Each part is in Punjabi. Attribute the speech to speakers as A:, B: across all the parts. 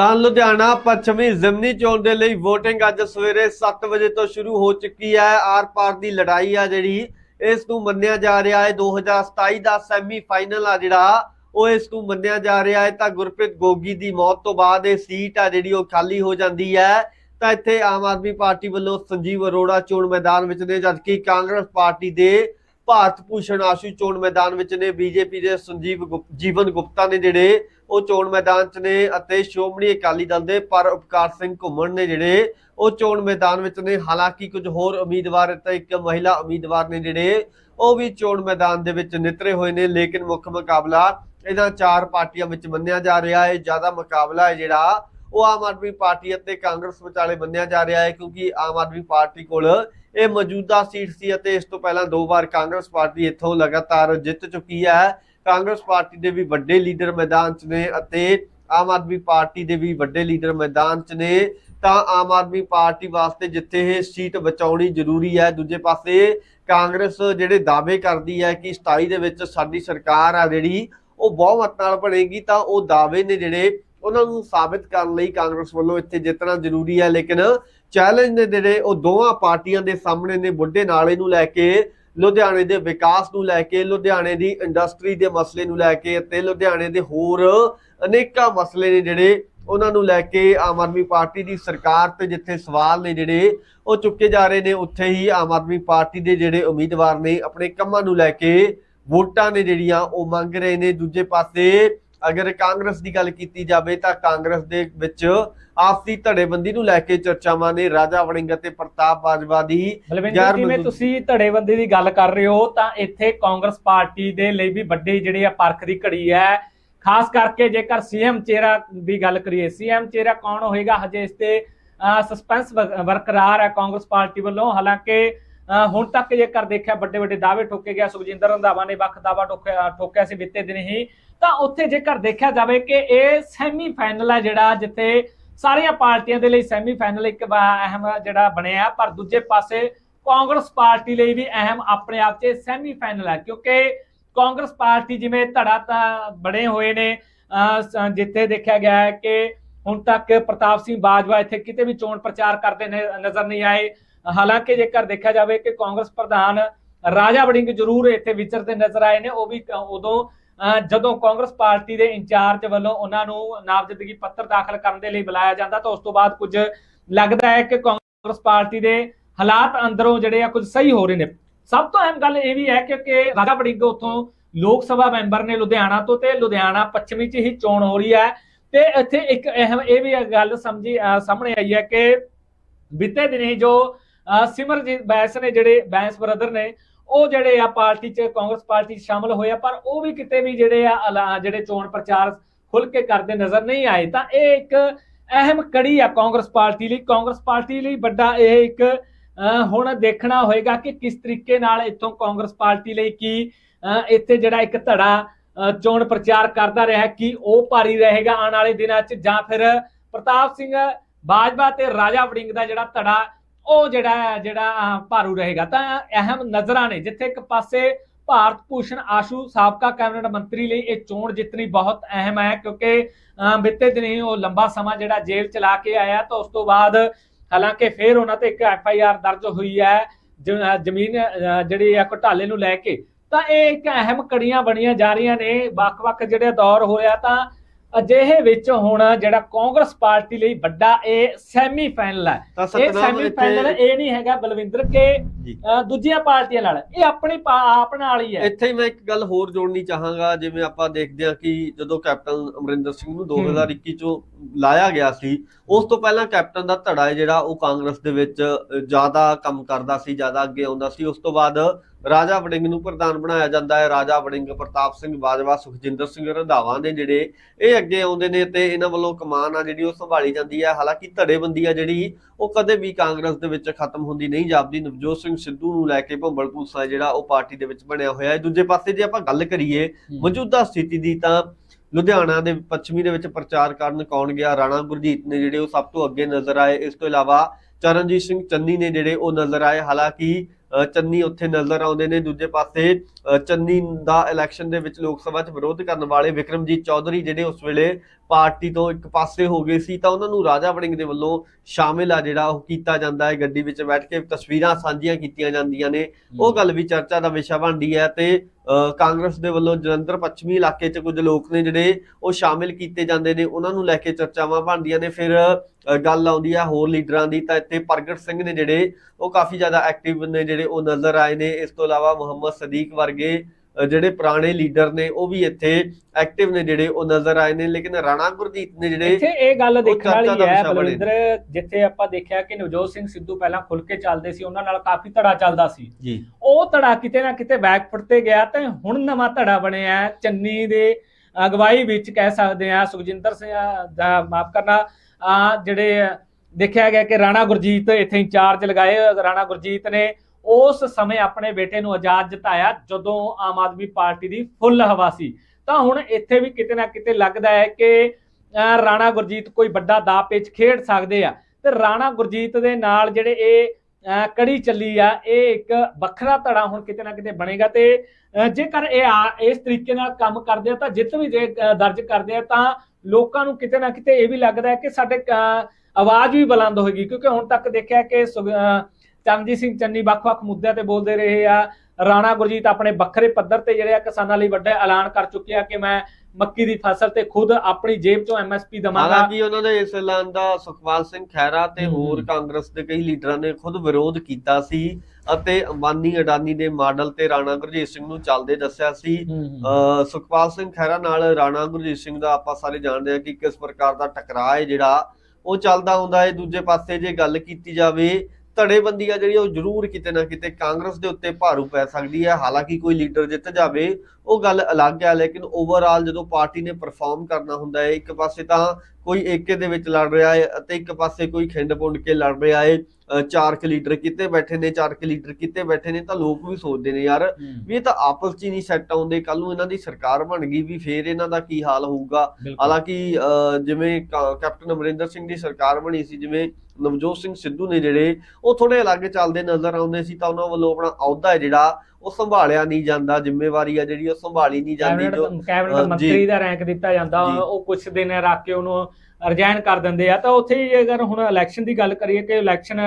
A: ਤਾਂ ਲੁਧਿਆਣਾ ਪੱਛਮੀ ਜ਼ਿਮਨੀ ਚੋਣ ਦੇ ਲਈ VOTING ਅੱਜ ਸਵੇਰੇ 7 ਵਜੇ ਤੋਂ ਸ਼ੁਰੂ ਹੋ ਚੁੱਕੀ ਹੈ। ਆਰ-ਪਾਰ ਦੀ ਲੜਾਈ ਆ ਜਿਹੜੀ, ਇਸ ਨੂੰ ਮੰਨਿਆ ਜਾ ਰਿਹਾ ਹੈ। 2027 ਦਾ ਸੈਮੀ ਫਾਈਨਲ ਆ ਜਿਹੜਾ, ਉਹ ਇਸ ਨੂੰ ਮੰਨਿਆ ਜਾ ਰਿਹਾ ਹੈ। ਤਾਂ ਗੁਰਪ੍ਰੀਤ ਗੋਗੀ ਦੀ ਮੌਤ ਤੋਂ ਬਾਅਦ ਇਹ ਸੀਟ ਆ ਜਿਹੜੀ, ਉਹ ਖਾਲੀ ਹੋ ਜਾਂਦੀ ਹੈ। ਤਾਂ ਇੱਥੇ ਆਮ ਆਦਮੀ ਪਾਰਟੀ ਵੱਲੋਂ ਸੰਜੀਵ ਅਰੋੜਾ ਚੋਣ ਮੈਦਾਨ ਵਿੱਚ ਨੇ, ਜਦਕਿ ਕਾਂਗਰਸ ਪਾਰਟੀ ਦੇ ਭਾਰਤ ਭੂਸ਼ਣ ਆਸ਼ੂ ਚੋਣ ਮੈਦਾਨ ਵਿੱਚ ਨੇ, ਬੀਜੇਪੀ ਦੇ ਸੰਜੀਵ ਗੁਪ- ਜੀਵਨ ਗੁਪਤਾ ਨੇ ਜਿਹੜੇ ਉਹ ਚੋਣ ਮੈਦਾਨ 'ਚ ਨੇ ਅਤੇ ਸ਼੍ਰੋਮਣੀ ਅਕਾਲੀ ਦਲ ਦੇ ਪਰ ਉਪਕਾਰ ਸਿੰਘ ਘੁੰਮਣ ਨੇ ਜਿਹੜੇ, ਉਹ ਚੋਣ ਮੈਦਾਨ ਵਿੱਚ ਨੇ। ਹਾਲਾਂਕਿ ਕੁਝ ਹੋਰ ਉਮੀਦਵਾਰ ਤੇ ਇੱਕ ਮਹਿਲਾ ਉਮੀਦਵਾਰ ਨੇ ਜਿਹੜੇ, ਉਹ ਵੀ ਚੋਣ ਮੈਦਾਨ ਦੇ ਵਿੱਚ ਨਿਤਰੇ ਹੋਏ ਨੇ। ਲੇਕਿਨ ਮੁੱਖ ਮੁਕਾਬਲਾ ਇਹਨਾਂ ਚਾਰ ਪਾਰਟੀਆਂ ਵਿੱਚ ਮੰਨਿਆ ਜਾ ਰਿਹਾ ਹੈ। ਜ਼ਿਆਦਾ ਮੁਕਾਬਲਾ ਹੈ ਜਿਹੜਾ, ਉਹ ਆਮ ਆਦਮੀ ਪਾਰਟੀ ਅਤੇ ਕਾਂਗਰਸ ਵਿਚਾਲੇ ਮੰਨਿਆ ਜਾ ਰਿਹਾ ਹੈ ਕਿਉਂਕਿ ਆਮ ਆਦਮੀ ਪਾਰਟੀ ਕੋਲ ਇਹ ਮੌਜੂਦਾ ਸੀਟ ਸੀ ਅਤੇ ਇਸ ਤੋਂ ਪਹਿਲਾਂ ਦੋ ਵਾਰ ਕਾਂਗਰਸ ਪਾਰਟੀ ਇੱਥੋਂ ਲਗਾਤਾਰ ਜਿੱਤ ਚੁੱਕੀ ਹੈ। ਕਾਂਗਰਸ ਪਾਰਟੀ ਦੇ ਵੀ ਵੱਡੇ ਲੀਡਰ ਮੈਦਾਨ 'ਚ ਨੇ ਅਤੇ ਆਮ ਆਦਮੀ ਪਾਰਟੀ ਦੇ ਵੀ ਵੱਡੇ ਲੀਡਰ ਮੈਦਾਨ 'ਚ ਨੇ, ਤਾਂ ਆਮ ਆਦਮੀ ਪਾਰਟੀ ਵਾਸਤੇ ਜਿੱਥੇ ਇਹ ਸੀਟ ਬਚਾਉਣੀ ਜ਼ਰੂਰੀ ਹੈ, ਦੂਜੇ ਪਾਸੇ ਕਾਂਗਰਸ ਜਿਹੜੇ ਦਾਅਵੇ ਕਰਦੀ ਹੈ ਕਿ 27 ਦੇ ਵਿੱਚ ਸਾਡੀ ਸਰਕਾਰ ਆ ਜਿਹੜੀ, ਉਹ ਬਹੁਮਤ ਨਾਲ ਬਣੇਗੀ, ਤਾਂ ਉਹ ਦਾਅਵੇ ਨੇ ਜਿਹੜੇ ਉਹਨਾਂ ਨੂੰ ਸਾਬਿਤ ਕਰਨ ਲਈ ਕਾਂਗਰਸ ਵੱਲੋਂ ਇੱਥੇ ਜਿੱਤਣਾ ਜ਼ਰੂਰੀ ਹੈ। ਲੇਕਿਨ ਚੈਲੰਜ ਨੇ ਜਿਹੜੇ ਉਹ ਦੋਵਾਂ ਪਾਰਟੀਆਂ ਦੇ ਸਾਹਮਣੇ ਨੇ, ਬੁੱਢੇ ਨਾਲੇ ਨੂੰ ਲੈ ਕੇ ਲੁਧਿਆਣੇ ਦੇ ਵਿਕਾਸ ਨੂੰ ਲੈ ਕੇ, ਲੁਧਿਆਣੇ ਦੀ ਇੰਡਸਟਰੀ ਦੇ ਮਸਲੇ ਨੂੰ ਲੈ ਕੇ ਅਤੇ ਲੁਧਿਆਣੇ ਦੇ ਹੋਰ ਅਨੇਕਾਂ ਮਸਲੇ ਨੇ ਜਿਹੜੇ ਉਹਨਾਂ ਨੂੰ ਲੈ ਕੇ ਆਮ ਆਦਮੀ ਪਾਰਟੀ ਦੀ ਸਰਕਾਰ ਤੇ ਜਿੱਥੇ ਸਵਾਲ ਨੇ ਜਿਹੜੇ ਉਹ ਚੁੱਕੇ ਜਾ ਰਹੇ ਨੇ, ਉੱਥੇ ਹੀ ਆਮ ਆਦਮੀ ਪਾਰਟੀ ਦੇ ਜਿਹੜੇ ਉਮੀਦਵਾਰ ਨੇ, ਆਪਣੇ ਕੰਮਾਂ ਨੂੰ ਲੈ ਕੇ ਵੋਟਾਂ ਨੇ ਜਿਹੜੀਆਂ ਉਹ ਮੰਗ ਰਹੇ ਨੇ। ਦੂਜੇ ਪਾਸੇ ਅਗਰ ਕਾਂਗਰਸ ਦੀ ਗੱਲ ਕੀਤੀ ਜਾਵੇ ਤਾਂ ਕਾਂਗਰਸ ਦੇ ਵਿੱਚ ਆਪਸੀ ਧੜੇਬੰਦੀ ਨੂੰ ਲੈ ਕੇ ਚਰਚਾਵਾਂ ਨੇ ਰਾਜਾ ਵੜਿੰਗ ਅਤੇ ਪ੍ਰਤਾਪ ਬਾਜਵਾ ਦੀ ਯਾਰ
B: ਜਿਵੇਂ ਤੁਸੀਂ ਧੜੇਬੰਦੀ ਦੀ ਗੱਲ ਕਰ ਰਹੇ ਹੋ ਤਾਂ ਇੱਥੇ ਕਾਂਗਰਸ ਪਾਰਟੀ ਦੇ ਲਈ ਵੀ ਵੱਡੀ ਜਿਹੜੀ ਆ ਪਰਖ ਦੀ ਘੜੀ ਹੈ। ਖਾਸ ਕਰਕੇ ਜੇਕਰ ਸੀਐਮ ਚਿਹਰਾ ਦੀ ਗੱਲ ਕਰੀਏ ਸੀਐਮ ਚਿਹਰਾ ਕੌਣ ਹੋਏਗਾ? ਹਜੇ ਇਸ ਤੇ ਸਸਪੈਂਸ ਬਰਕਰਾਰ ਹੈ ਕਾਂਗਰਸ ਪਾਰਟੀ ਵੱਲੋਂ। ਹਾਲਾਂਕਿ ਹੁਣ ਤੱਕ ਜੇਕਰ ਦੇਖਿਆ ਵੱਡੇ ਵੱਡੇ ਦਾਅਵੇ ਠੋਕੇ ਗਿਆ ਸੁਖਜਿੰਦਰ ਰੰਧਾਵਾ ਨੇ ਵੱਖ ਦਾਅਵਾ ਠੋਕਿਆ ਠੋਕਿਆ ਸੀ ਬੀਤੇ ਦਿਨ ਹੀ। ਤਾਂ ਉੱਥੇ ਜੇਕਰ ਦੇਖਿਆ ਜਾਵੇ ਕਿ ਇਹ ਸੈਮੀ ਫਾਈਨਲ ਹੈ ਜਿਹੜਾ ਜਿੱਥੇ ਸਾਰੀਆਂ ਪਾਰਟੀਆਂ ਦੇ ਲਈ ਸੈਮੀ ਇੱਕ ਅਹਿਮ ਜਿਹੜਾ ਬਣਿਆ, ਪਰ ਦੂਜੇ ਪਾਸੇ ਕਾਂਗਰਸ ਪਾਰਟੀ ਲਈ ਵੀ ਅਹਿਮ ਆਪਣੇ ਆਪ 'ਚ ਸੈਮੀ ਹੈ, ਕਿਉਂਕਿ ਕਾਂਗਰਸ ਪਾਰਟੀ ਜਿਵੇਂ ਧੜਾ ਤਾਂ ਬਣੇ ਹੋਏ ਨੇ ਜਿੱਥੇ ਦੇਖਿਆ ਗਿਆ ਹੈ ਕਿ ਹੁਣ ਤੱਕ ਪ੍ਰਤਾਪ ਸਿੰਘ ਬਾਜਵਾ ਇੱਥੇ ਕਿਤੇ ਵੀ ਚੋਣ ਪ੍ਰਚਾਰ ਕਰਦੇ ਨਜ਼ਰ ਨਹੀਂ ਆਏ। ਹਾਲਾਂਕਿ ਜੇਕਰ ਦੇਖਿਆ ਜਾਵੇ ਕਿ ਕਾਂਗਰਸ ਪ੍ਰਧਾਨ ਰਾਜਾ ਵੜਿੰਗ ਜ਼ਰੂਰ ਇੱਥੇ ਵਿਚਰਦੇ ਨਜ਼ਰ ਆਏ ਨੇ, ਉਹ ਵੀ ਉਦੋਂ ਜਦੋਂ ਕਾਂਗਰਸ ਪਾਰਟੀ ਦੇ ਇੰਚਾਰਜ ਵੱਲੋਂ ਉਹਨਾਂ ਨੂੰ ਨਾਮਜ਼ਦਗੀ ਪੱਤਰ ਦਾਖਲ ਕਰਨ ਦੇ ਲਈ ਬੁਲਾਇਆ ਜਾਂਦਾ, ਤਾਂ ਉਸ ਤੋਂ ਬਾਅਦ ਕੁਝ ਲੱਗਦਾ ਹੈ ਕਿ ਕਾਂਗਰਸ ਪਾਰਟੀ ਦੇ ਹਾਲਾਤ ਅੰਦਰੋਂ ਜਿਹੜੇ ਆ ਕੁਝ ਸਹੀ ਹੋ ਰਹੇ ਨੇ। ਸਭ ਤੋਂ ਅਹਿਮ ਗੱਲ ਇਹ ਵੀ ਹੈ ਕਿ ਰਾਜਾ ਬੜਿੰਗ ਉੱਥੋਂ ਲੋਕ ਸਭਾ ਮੈਂਬਰ ਨੇ ਲੁਧਿਆਣਾ ਤੋਂ ਤੇ ਲੁਧਿਆਣਾ ਪੱਛਮੀ 'ਚ ਹੀ ਚੋਣ ਹੋ ਰਹੀ ਹੈ ਤੇ ਇੱਥੇ ਇੱਕ ਅਹਿਮ ਇਹ ਵੀ ਗੱਲ ਸਮਝੀ, ਅਹ ਸਾਹਮਣੇ ਆਈ ਹੈ ਕਿ ਬੀਤੇ ਦਿਨੀ ਜੋ, ਅਹ ਸਿਮਰਜੀਤ ਬੈਂਸ ਨੇ ਜਿਹੜੇ, ਬੈਂਸ ਬ੍ਰਦਰ ਨੇ ਉਹ ਜਿਹੜੇ ਆ ਪਾਰਟੀ 'ਚ, ਕਾਂਗਰਸ ਪਾਰਟੀ ਸ਼ਾਮਲ ਹੋਏ ਆ, ਪਰ ਉਹ ਵੀ ਕਿਤੇ ਵੀ ਜਿਹੜੇ ਆ ਜਿਹੜੇ ਚੋਣ ਪ੍ਰਚਾਰ ਖੁੱਲ ਕੇ ਕਰਦੇ ਨਜ਼ਰ ਨਹੀਂ ਆਏ, ਤਾਂ ਇਹ ਇੱਕ ਅਹਿਮ ਕੜੀ ਆ ਕਾਂਗਰਸ ਪਾਰਟੀ ਲਈ। ਕਾਂਗਰਸ ਪਾਰਟੀ ਲਈ ਵੱਡਾ ਇਹ ਇੱਕ ਹੁਣ ਦੇਖਣਾ ਹੋਏਗਾ ਕਿ ਕਿਸ ਤਰੀਕੇ ਨਾਲ ਇੱਥੋਂ ਕਾਂਗਰਸ ਪਾਰਟੀ ਲਈ ਕੀ ਇੱਥੇ ਜਿਹੜਾ ਇੱਕ ਧੜਾ ਚੋਣ ਪ੍ਰਚਾਰ ਕਰਦਾ ਰਿਹਾ, ਕਿ ਉਹ ਭਾਰੀ ਰਹੇਗਾ ਆਉਣ ਵਾਲੇ ਦਿਨਾਂ 'ਚ, ਜਾਂ ਫਿਰ ਪ੍ਰਤਾਪ ਸਿੰਘ ਬਾਜਵਾ ਤੇ ਰਾਜਾ ਵੜਿੰਗ ਦਾ ਜਿਹੜਾ ਧੜਾ ਉਹ ਜਿਹੜਾ ਜਿਹੜਾ ਭਾਰੂ ਰਹੇਗਾ। ਤਾਂ ਅਹਿਮ ਨਜ਼ਰਾਂ ਨੇ ਜਿੱਥੇ ਇੱਕ ਪਾਸੇ ਭਾਰਤ ਭੂਸ਼ਣ ਆਸ਼ੂ ਸਾਬਕਾ ਕੈਬਨਿਟ ਮੰਤਰੀ ਲਈ ਇਹ ਚੋਣ ਜਿੱਤਣੀ ਬਹੁਤ ਅਹਿਮ ਹੈ ਕਿਉਂਕਿ ਅਹ, ਬੀਤੇ ਦਿਨ ਹੀ ਉਹ ਲੰਬਾ ਸਮਾਂ ਜਿਹੜਾ ਜੇਲ੍ਹ ਚਲਾ ਕੇ ਆਇਆ ਤਾਂ ਉਸ ਤੋਂ ਬਾਅਦ ਹਾਲਾਂਕਿ ਫਿਰ ਉਹਨਾਂ ਤੇ ਇੱਕ ਐਫ ਆਈ ਆਰ ਦਰਜ ਹੋਈ ਹੈ ਜ਼ਮੀਨ ਜਿਹੜੀ ਆ ਘੁਟਾਲੇ ਨੂੰ ਲੈ ਕੇ। ਤਾਂ ਇਹ ਇੱਕ ਅਹਿਮ ਕੜੀਆਂ ਬਣੀਆਂ ਜਾ ਰਹੀਆਂ ਨੇ ਵੱਖ-ਵੱਖ ਜਿਹੜੇ ਦੌਰ ਹੋਇਆ ਤਾਂ ਅਜਿਹੇ ਵਿੱਚ ਹੁਣ ਜਿਹੜਾ ਕਾਂਗਰਸ ਪਾਰਟੀ ਲਈ ਵੱਡਾ ਇਹ ਸੈਮੀ ਫਾਈਨਲ ਹੈ ਇਹ ਸੈਮੀ ਫਾਈਨਲ ਇਹ ਨਹੀਂ ਹੈਗਾ ਬਲਵਿੰਦਰ ਕੇ ਦੂਜੀਆਂ ਪਾਰਟੀਆਂ ਨਾਲ। ਇਹ ਆਪਣੀ ਆਪ ਨਾਲ ਹੀ ਹੈ।
A: ਇੱਥੇ ਹੀ ਮੈਂ ਇੱਕ ਗੱਲ ਹੋਰ ਜੋੜਨੀ ਚਾਹਾਂਗਾ ਜਿਵੇਂ ਆਪਾਂ ਦੇਖਦੇ ਹਾਂ ਕਿ ਜਦੋਂ ਕੈਪਟਨ ਅਮਰਿੰਦਰ ਸਿੰਘ ਨੂੰ 2021 ਚੋਂ ਲਾਇਆ ਗਿਆ ਸੀ ਉਸ ਤੋਂ ਪਹਿਲਾਂ ਕੈਪਟਨ ਦਾ ਧੜਾ ਜਿਹੜਾ ਉਹ ਕਾਂਗਰਸ ਦੇ ਵਿੱਚ ਜ਼ਿਆਦਾ ਕੰਮ ਕਰਦਾ ਸੀ ਜ਼ਿਆਦਾ ਅੱਗੇ ਆਉਂਦਾ ਸੀ। ਉਸ ਤੋਂ ਬਾਅਦ ਰਾਜਾ ਵੜਿੰਗ ਨੂੰ ਪ੍ਰਧਾਨ ਬਣਾਇਆ ਜਾਂਦਾ ਹੈ। ਰਾਜਾ ਵੜਿੰਗ ਪ੍ਰਤਾਪ ਸਿੰਘ ਬਾਜਵਾ ਸੁਖਜਿੰਦਰ ਸਿੰਘ ਰੰਧਾਵਾ ਨੇ ਜਿਹੜੇ ਇਹ ਅੱਗੇ ਆਉਂਦੇ ਨੇ ਤੇ ਇਹਨਾਂ ਵੱਲੋਂ ਕਮਾਨ ਆ ਜਿਹੜੀ ਉਹ ਸੰਭਾਲੀ ਜਾਂਦੀ ਹੈ। ਹਾਲਾਂਕਿ ਧੜੇਬੰਦੀ ਆ ਜਿਹੜੀ ਉਹ ਕਦੇ ਵੀ ਕਾਂਗਰਸ ਦੇ ਵਿੱਚ ਖਤਮ ਹੁੰਦੀ ਨਹੀਂ। ਜਾਪਦੀ ਨਵਜੋਤ ਸਿੰਘ ਸਿੱਧੂ ਨੂੰ ਲੈ ਕੇ ਭੰਬਲ ਭੂਸਾ ਜਿਹੜਾ ਉਹ ਪਾਰਟੀ ਦੇ ਵਿੱਚ ਬਣਿਆ ਹੋਇਆ ਹੈ। ਦੂਜੇ ਪਾਸੇ ਜੇ ਆਪਾਂ ਗੱਲ ਕਰੀਏ ਮੌਜੂਦਾ ਸਥਿਤੀ ਦੀ ਤਾਂ ਲੁਧਿਆਣਾ ਦੇ ਪੱਛਮੀ ਦੇ ਵਿੱਚ ਪ੍ਰਚਾਰ ਕਰਨ ਕੌਣ ਗਿਆ? ਰਾਣਾ ਗੁਰਜੀਤ ਨੇ ਜਿਹੜੇ ਉਹ ਸਭ ਤੋਂ ਅੱਗੇ ਨਜ਼ਰ ਆਏ। ਇਸ ਤੋਂ ਇਲਾਵਾ ਚਰਨਜੀਤ ਸਿੰਘ ਚੰਨੀ ਨੇ ਜਿਹੜੇ ਉਹ ਨਜ਼ਰ ਆਏ। ਹਾਲਾਂਕਿ ਚੰਨੀ ਉੱਥੇ ਨਜ਼ਰ ਆਉਂਦੇ ਨੇ। ਦੂਜੇ ਪਾਸੇ ਅ, ਚੰਨੀ ਦਾ ਇਲੈਕਸ਼ਨ ਦੇ ਵਿੱਚ ਲੋਕ ਸਭਾ 'ਚ ਵਿਰੋਧ ਕਰਨ ਵਾਲੇ ਵਿਕਰਮਜੀਤ ਚੌਧਰੀ ਜਿਹੜੇ ਉਸ ਵੇਲੇ ਪਾਰਟੀ ਤੋਂ ਇੱਕ ਪਾਸੇ ਹੋ ਗਏ ਸੀ ਤਾਂ ਉਹਨਾਂ ਨੂੰ ਰਾਜਾ ਵੜਿੰਗ ਦੇ ਵੱਲੋਂ ਸ਼ਾਮਿਲ ਆ ਜਿਹੜਾ ਉਹ ਕੀਤਾ ਜਾਂਦਾ ਹੈ ਗੱਡੀ ਵਿੱਚ ਬੈਠ ਕੇ ਤਸਵੀਰਾਂ ਸਾਂਝੀਆਂ ਕੀਤੀਆਂ ਜਾਂਦੀਆਂ ਨੇ। ਉਹ ਗੱਲ ਵੀ ਚਰਚਾ ਦਾ ਵਿਸ਼ਾ ਬਣਦੀ ਹੈ ਤੇ ਕਾਂਗਰਸ ਦੇ ਵੱਲੋਂ ਜਲੰਧਰ ਪੱਛਮੀ ਇਲਾਕੇ 'ਚ ਕੁਝ ਲੋਕ ਨੇ ਜਿਹੜੇ ਉਹ ਸ਼ਾਮਿਲ ਕੀਤੇ ਜਾਂਦੇ ਨੇ ਉਹਨਾਂ ਨੂੰ ਲੈ ਕੇ ਚਰਚਾਵਾਂ ਬਣਦੀਆਂ ਨੇ। ਫਿਰ ਗੱਲ ਆਉਂਦੀ ਹੈ ਹੋਰ ਲੀਡਰਾਂ ਦੀ ਤਾਂ ਇੱਥੇ ਪ੍ਰਗਟ ਸਿੰਘ ਨੇ ਜਿਹੜੇ ਉਹ ਕਾਫੀ ਜ਼ਿਆਦਾ ਐਕਟਿਵ ਨੇ ਜਿਹੜੇ ਉਹ ਨਜ਼ਰ ਆਏ ਨੇ। ਇਸ ਤੋਂ ਇਲਾਵਾ ਮੁਹੰਮਦ ਸਦੀਕ ਵਰਗੇ ਜਿਹੜੇ ਪੁਰਾਣੇ ਲੀਡਰ ਨੇ ਉਹ ਵੀ ਇੱਥੇ ਐਕਟਿਵ ਨੇ ਜਿਹੜੇ ਉਹ ਨਜ਼ਰ ਆਏ ਨੇ। ਲੇਕਿਨ ਰਾਣਾ ਗੁਰਜੀਤ ਨੇ ਜਿਹੜੇ
B: ਇੱਥੇ ਇਹ ਗੱਲ ਦੇਖਣ ਵਾਲੀ ਹੈ। ਬਲਵਿੰਦਰ ਜਿੱਥੇ ਆਪਾਂ ਦੇਖਿਆ ਕਿ ਨਵਜੋਤ ਸਿੰਘ ਸਿੱਧੂ ਪਹਿਲਾਂ ਖੁੱਲ ਕੇ ਚੱਲਦੇ ਸੀ ਉਹਨਾਂ ਨਾਲ ਕਾਫੀ ਧੜਾ ਚੱਲਦਾ ਸੀ।
A: ਜੀ।
B: ਉਹ ਧੜਾ ਕਿਤੇ ਨਾ ਕਿਤੇ ਬੈਕਫੁੱਟ ਤੇ ਗਿਆ ਤੇ ਹੁਣ ਨਵਾਂ ਧੜਾ ਬਣਿਆ ਚੰਨੀ ਦੇ ਅਗਵਾਈ ਵਿੱਚ ਕਹਿ ਸਕਦੇ ਆ ਸੁਖਜਿੰਦਰ ਸਿੰਘ ਦਾ ਮਾਫ ਕਰਨਾ ਅਹ ਜਿਹੜੇ ਦੇਖਿਆ ਗਿਆ ਕਿ ਰਾਣਾ ਗੁਰਜੀਤ ਇੱਥੇ ਇੰਚਾਰਜ ਲਗਾਏ ਰਾਣਾ ਗੁਰਜੀਤ ਨੇ ਉਸ ਸਮੇਂ ਆਪਣੇ ਬੇਟੇ ਨੂੰ ਆਜ਼ਾਦ ਜਤਾਇਆ ਜਦੋਂ ਆਮ ਆਦਮੀ ਪਾਰਟੀ ਦੀ ਫੁੱਲ ਹਵਾ ਸੀ। ਤਾਂ ਹੁਣ ਇੱਥੇ ਵੀ ਕਿਤੇ ਨਾ ਕਿਤੇ ਲੱਗਦਾ ਹੈ ਕਿ ਰਾਣਾ ਗੁਰਜੀਤ ਕੋਈ ਵੱਡਾ ਦਾ ਪੇਚ ਖੇਡ ਸਕਦੇ ਆ। ਤੇ ਰਾਣਾ ਗੁਰਜੀਤ ਦੇ ਨਾਲ ਜਿਹੜੇ ਇਹ ਕੜੀ ਚੱਲੀ ਆ, ਇਹ ਇੱਕ ਵੱਖਰਾ ਧੜਾ ਹੁਣ ਕਿਤੇ ਨਾ ਕਿਤੇ ਬਣੇਗਾ ਤੇ ਜੇਕਰ ਇਹ ਆ- ਇਸ ਤਰੀਕੇ ਨਾਲ ਕੰਮ ਕਰਦੇ ਆ ਤਾਂ ਜਿੱਤ ਵੀ ਜੇ ਦਰਜ ਕਰਦੇ ਆ ਤਾਂ ਲੋਕਾਂ ਨੂੰ ਕਿਤੇ ਨਾ ਕਿਤੇ ਇਹ ਵੀ ਲੱਗਦਾ ਹੈ ਕਿ ਸਾਡੇ ਅਹ ਆਵਾਜ਼ ਵੀ ਬੁਲੰਦ ਹੋਏਗੀ। ਕਿਉਂਕਿ ਹੁਣ ਤੱਕ ਦੇਖਿਆ ਕਿ ਸੁਗ- ਅਹ ਚਰਨਜੀਤ ਸਿੰਘ ਚੰਨੀ ਵੱਖ-ਵੱਖ ਮੁੱਦਿਆਂ ਤੇ ਬੋਲਦੇ ਰਹੇ ਆ। ਰਾਣਾ ਗੁਰਜੀਤ ਆਪਣੇ ਵੱਖਰੇ ਪੱਧਰ ਤੇ ਜਿਹੜੇ ਆ ਕਿਸਾਨਾਂ ਲਈ ਵੱਡਾ ਐਲਾਨ ਕਰ ਚੁੱਕੇ ਆ ਕਿ ਮੈਂ ਮੱਕੀ ਦੀ ਫਸਲ ਤੇ ਖੁਦ ਆਪਣੀ ਜੇਬ ਚੋਂ ਐਮਐਸਪੀ ਦਵਾਂਗਾ।
A: ਹਾਲਾਂਕਿ ਉਹਨਾਂ ਦੇ ਇਸ ਐਲਾਨ ਦਾ ਸੁਖਪਾਲ ਸਿੰਘ ਖਹਿਰਾ ਤੇ। ਹੋਰ ਕਾਂਗਰਸ ਦੇ ਕਈ ਲੀਡਰਾਂ ਨੇ ਖੁਦ ਵਿਰੋਧ ਕੀਤਾ ਸੀ ਅਤੇ ਅੰਬਾਨੀ ਅਡਾਨੀ ਦੇ ਮਾਡਲ ਤੇ ਰਾਣਾ ਗੁਰਜੀਤ ਸਿੰਘ ਨੂੰ ਚੱਲਦੇ ਦੱਸਿਆ ਸੀ। ਅ, ਸੁਖਪਾਲ ਸਿੰਘ ਖਹਿਰਾ ਨਾਲ ਰਾਣਾ ਗੁਰਜੀਤ ਸਿੰਘ ਦਾ ਆਪਾਂ ਸਾਰੇ ਜਾਣਦੇ ਹਾਂ ਕਿ ਕਿਸ ਪ੍ਰਕਾਰ ਦਾ ਟਕਰਾਅ ਹੈ ਜਿਹੜਾ ਉਹ ਚੱਲਦਾ ਹੁੰਦਾ ਹੈ। ਦੂਜੇ ਪਾਸੇ ਜੇ ਗੱਲ ਕੀਤੀ ਜਾਵੇ ਧੜੇਬੰਦੀ ਆ ਜਿਹੜੀ ਉਹ ਜ਼ਰੂਰ ਕਿਤੇ ਨਾ ਕਿਤੇ ਕਾਂਗਰਸ ਦੇ ਉੱਤੇ ਭਾਰੂ ਪੈ ਸਕਦੀ ਹੈ। ਹਾਲਾਂਕਿ ਕੋਈ ਲੀਡਰ ਜਿੱਤ ਜਾਵੇ ਉਹ ਗੱਲ ਅਲੱਗ ਹੈ ਲੇਕਿਨ ਓਵਰਆਲ ਜਦੋਂ ਪਾਰਟੀ ਨੇ ਪਰਫਾਰਮ ਕਰਨਾ ਹੁੰਦਾ ਹੈ ਇੱਕ ਪਾਸੇ ਤਾਂ ਕੋਈ ਏਕੇ ਦੇ ਵਿੱਚ ਲੜ ਰਿਹਾ ਹੈ ਅਤੇ ਇੱਕ ਪਾਸੇ ਕੋਈ ਖਿੰਡ ਪੁੰਡ ਕੇ ਲੜ ਰਿਹਾ ਹੈ ਚਾਰ ਕੁ ਲੀਡਰ ਕਿਤੇ ਬੈਠੇ ਨੇ ਚਾਰ ਕੁ ਲੀਡਰ ਕਿਤੇ ਬੈਠੇ ਨੇ ਤਾਂ ਲੋਕ ਵੀ ਸੋਚਦੇ ਨੇ ਯਾਰ ਵੀ ਇਹ ਤਾਂ ਆਪਸ 'ਚ ਹੀ ਨਹੀਂ ਸੈੱਟ ਆਉਂਦੇ ਕੱਲ ਨੂੰ ਇਹਨਾਂ ਦੀ ਸਰਕਾਰ ਬਣ ਗਈ ਵੀ ਫੇਰ ਇਹਨਾਂ ਦਾ ਕੀ ਹਾਲ ਹੋਊਗਾ। ਹਾਲਾਂਕਿ ਜਿਵੇਂ ਕੈਪਟਨ ਅਮਰਿੰਦਰ ਸਿੰਘ ਦੀ ਸਰਕਾਰ ਬਣੀ ਸੀ ਜਿਵੇਂ ਨਵਜੋਤ ਸਿੰਘ ਸਿੱਧੂ ਨੇ ਜਿਹੜੇ ਉਹ ਥੋੜੇ ਅਲੱਗ ਚੱਲਦੇ ਨਜ਼ਰ ਆਉਂਦੇ ਸੀ ਤਾਂ ਉਹਨਾਂ ਵੱਲੋਂ ਆਪਣਾ ਅਹੁਦਾ ਹੈ ਜਿਹੜਾ ਉਹ ਸੰਭਾਲਿਆ ਨਹੀਂ ਜਾਂਦਾ ਜ਼ਿੰਮੇਵਾਰੀ ਆ ਜਿਹੜੀ ਉਹ ਸੰਭਾਲੀ ਨਹੀਂ ਜਾਂਦੀ ਜੋ
B: ਕੈਬਨਿਟ। ਮੰਤਰੀ ਦਾ ਰੈਂਕ ਦਿੱਤਾ ਜਾਂਦਾ। ਉਹ ਕੁਝ ਦਿਨ ਰੱਖ ਕੇ ਉਹਨੂੰ ਰਿਜ਼ਾਈਨ ਕਰ ਦਿੰਦੇ ਆ ਤਾਂ ਉੱਥੇ ਅਗਰ ਹੁਣ ਇਲੈਕਸ਼ਨ ਦੀ ਗੱਲ ਕਰੀਏ ਕਿ ਇਲੈਕਸ਼ਨ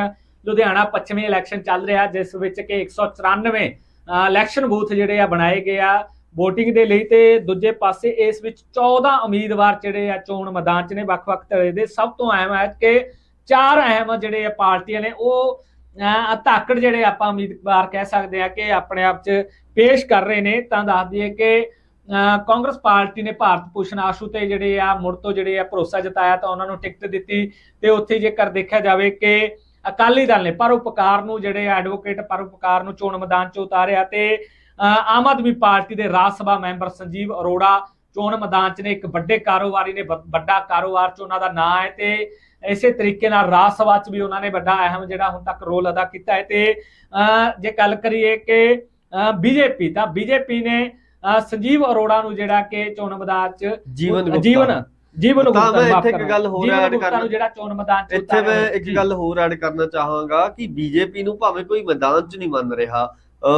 B: ਲੁਧਿਆਣਾ ਪੱਛਮੀ ਇਲੈਕਸ਼ਨ ਚੱਲ ਰਿਹਾ ਜਿਸ ਵਿੱਚ ਕਿ 194 ਅਹ, ਇਲੈਕਸ਼ਨ ਬੂਥ ਜਿਹੜੇ ਆ ਬਣਾਏ ਗਏ ਆ VOTING ਦੇ ਲਈ ਤੇ ਦੂਜੇ ਪਾਸੇ ਇਸ ਵਿੱਚ 14 ਉਮੀਦਵਾਰ ਜਿਹੜੇ ਆ ਚੋਣ ਮੈਦਾਨ 'ਚ ਨੇ ਵੱਖ-ਵੱਖ ਤਰ੍ਹਾਂ ਦੇ ਸਭ ਤੋਂ ਅਹਿਮ ਹੈ ਕਿ ਚਾਰ ਅਹਿਮ ਜਿਹੜੇ ਆ ਪਾਰਟੀਆਂ ਨੇ ਉਹ ਧਾਕੜ ਜਿਹੜੇ ਆਪਾਂ ਉਮੀਦਵਾਰ ਕਹਿ ਸਕਦੇ ਆ ਕਿ ਆਪਣੇ ਆਪ 'ਚ ਪੇਸ਼ ਕਰ ਰਹੇ ਨੇ, ਤਾਂ ਦੱਸ ਦਈਏ ਕਿ ਕਾਂਗਰਸ ਪਾਰਟੀ ਨੇ ਭਾਰਤ ਭੂਸ਼ਣ ਆਸ਼ੂ ਤੇ ਜਿਹੜੇ ਆ ਮੁੜ ਤੋਂ ਜਿਹੜੇ ਆ ਭਰੋਸਾ ਜਤਾਇਆ ਤਾਂ ਉਹਨਾਂ ਨੂੰ ਟਿਕਟ ਦਿੱਤੀ ਤੇ ਉੱਥੇ ਜੇਕਰ ਦੇਖਿਆ ਜਾਵੇ ਕਿ ਅਕਾਲੀ ਦਲ ਨੇ ਪਰਉਪਕਾਰ ਨੂੰ ਜਿਹੜੇ ਐਡਵੋਕੇਟ ਪਰਉਪਕਾਰ ਨੂੰ ਚੋਣ ਮੈਦਾਨ 'ਚ ਉਤਾਰਿਆ ਤੇ, ਅਹ, ਆਮ ਆਦਮੀ ਪਾਰਟੀ ਦੇ ਰਾਜ ਸਭਾ ਮੈਂਬਰ ਸੰਜੀਵ ਅਰੋੜਾ ਚੋਣ ਮੈਦਾਨ 'ਚ ਨੇ, ਇੱਕ ਵੱਡੇ ਕਾਰੋਬਾਰੀ ਨੇ ਵੱਡਾ ਕਾਰੋਬਾਰ 'ਚ ਉਹਨਾਂ ਦਾ ਨਾਂ ਹੈ ਤੇ ਇਸੇ ਤਰੀਕੇ ਨਾਲ ਰਾਜ ਸਭਾ 'ਚ ਵੀ ਉਹਨਾਂ ਨੇ ਵੱਡਾ ਅਹਿਮ ਜਿਹੜਾ ਹੁਣ ਤੱਕ ਰੋਲ ਅਦਾ ਕੀਤਾ ਹੈ ਤੇ ਜੇ ਗੱਲ ਕਰੀਏ ਕਿ ਬੀਜੇਪੀ ਤਾਂ ਬੀਜੇਪੀ ਨੇ ਸੰਜੀਵ ਅਰੋੜਾ ਨੂੰ ਜਿਹੜਾ ਕਿ ਚੋਣ ਮੈਦਾਨ 'ਚ
A: ਜੀਵਨ।
B: ਜੀਵਨ ਜੀਵਨ ਗੁਪਤਾ
A: ਮੈਂ ਇੱਥੇ ਇੱਕ। ਗੱਲ ਹੋਰ
B: ਗੁਪਤਾ
A: ਕਰਨਾ-
B: ਜਿਹੜਾ ਚੋਣ ਮੈਦਾਨ 'ਚ
A: ਇੱਥੇ ਮੈਂ। ਇੱਕ। ਗੱਲ ਹੋਰ ਐਡ ਕਰਨਾ ਚਾਹਾਂਗਾ ਕਿ ਬੀਜੇਪੀ ਨੂੰ ਭਾਵੇਂ ਕੋਈ ਮੈਦਾਨ 'ਚ ਨਹੀਂ ਮੰਨ ਰਿਹਾ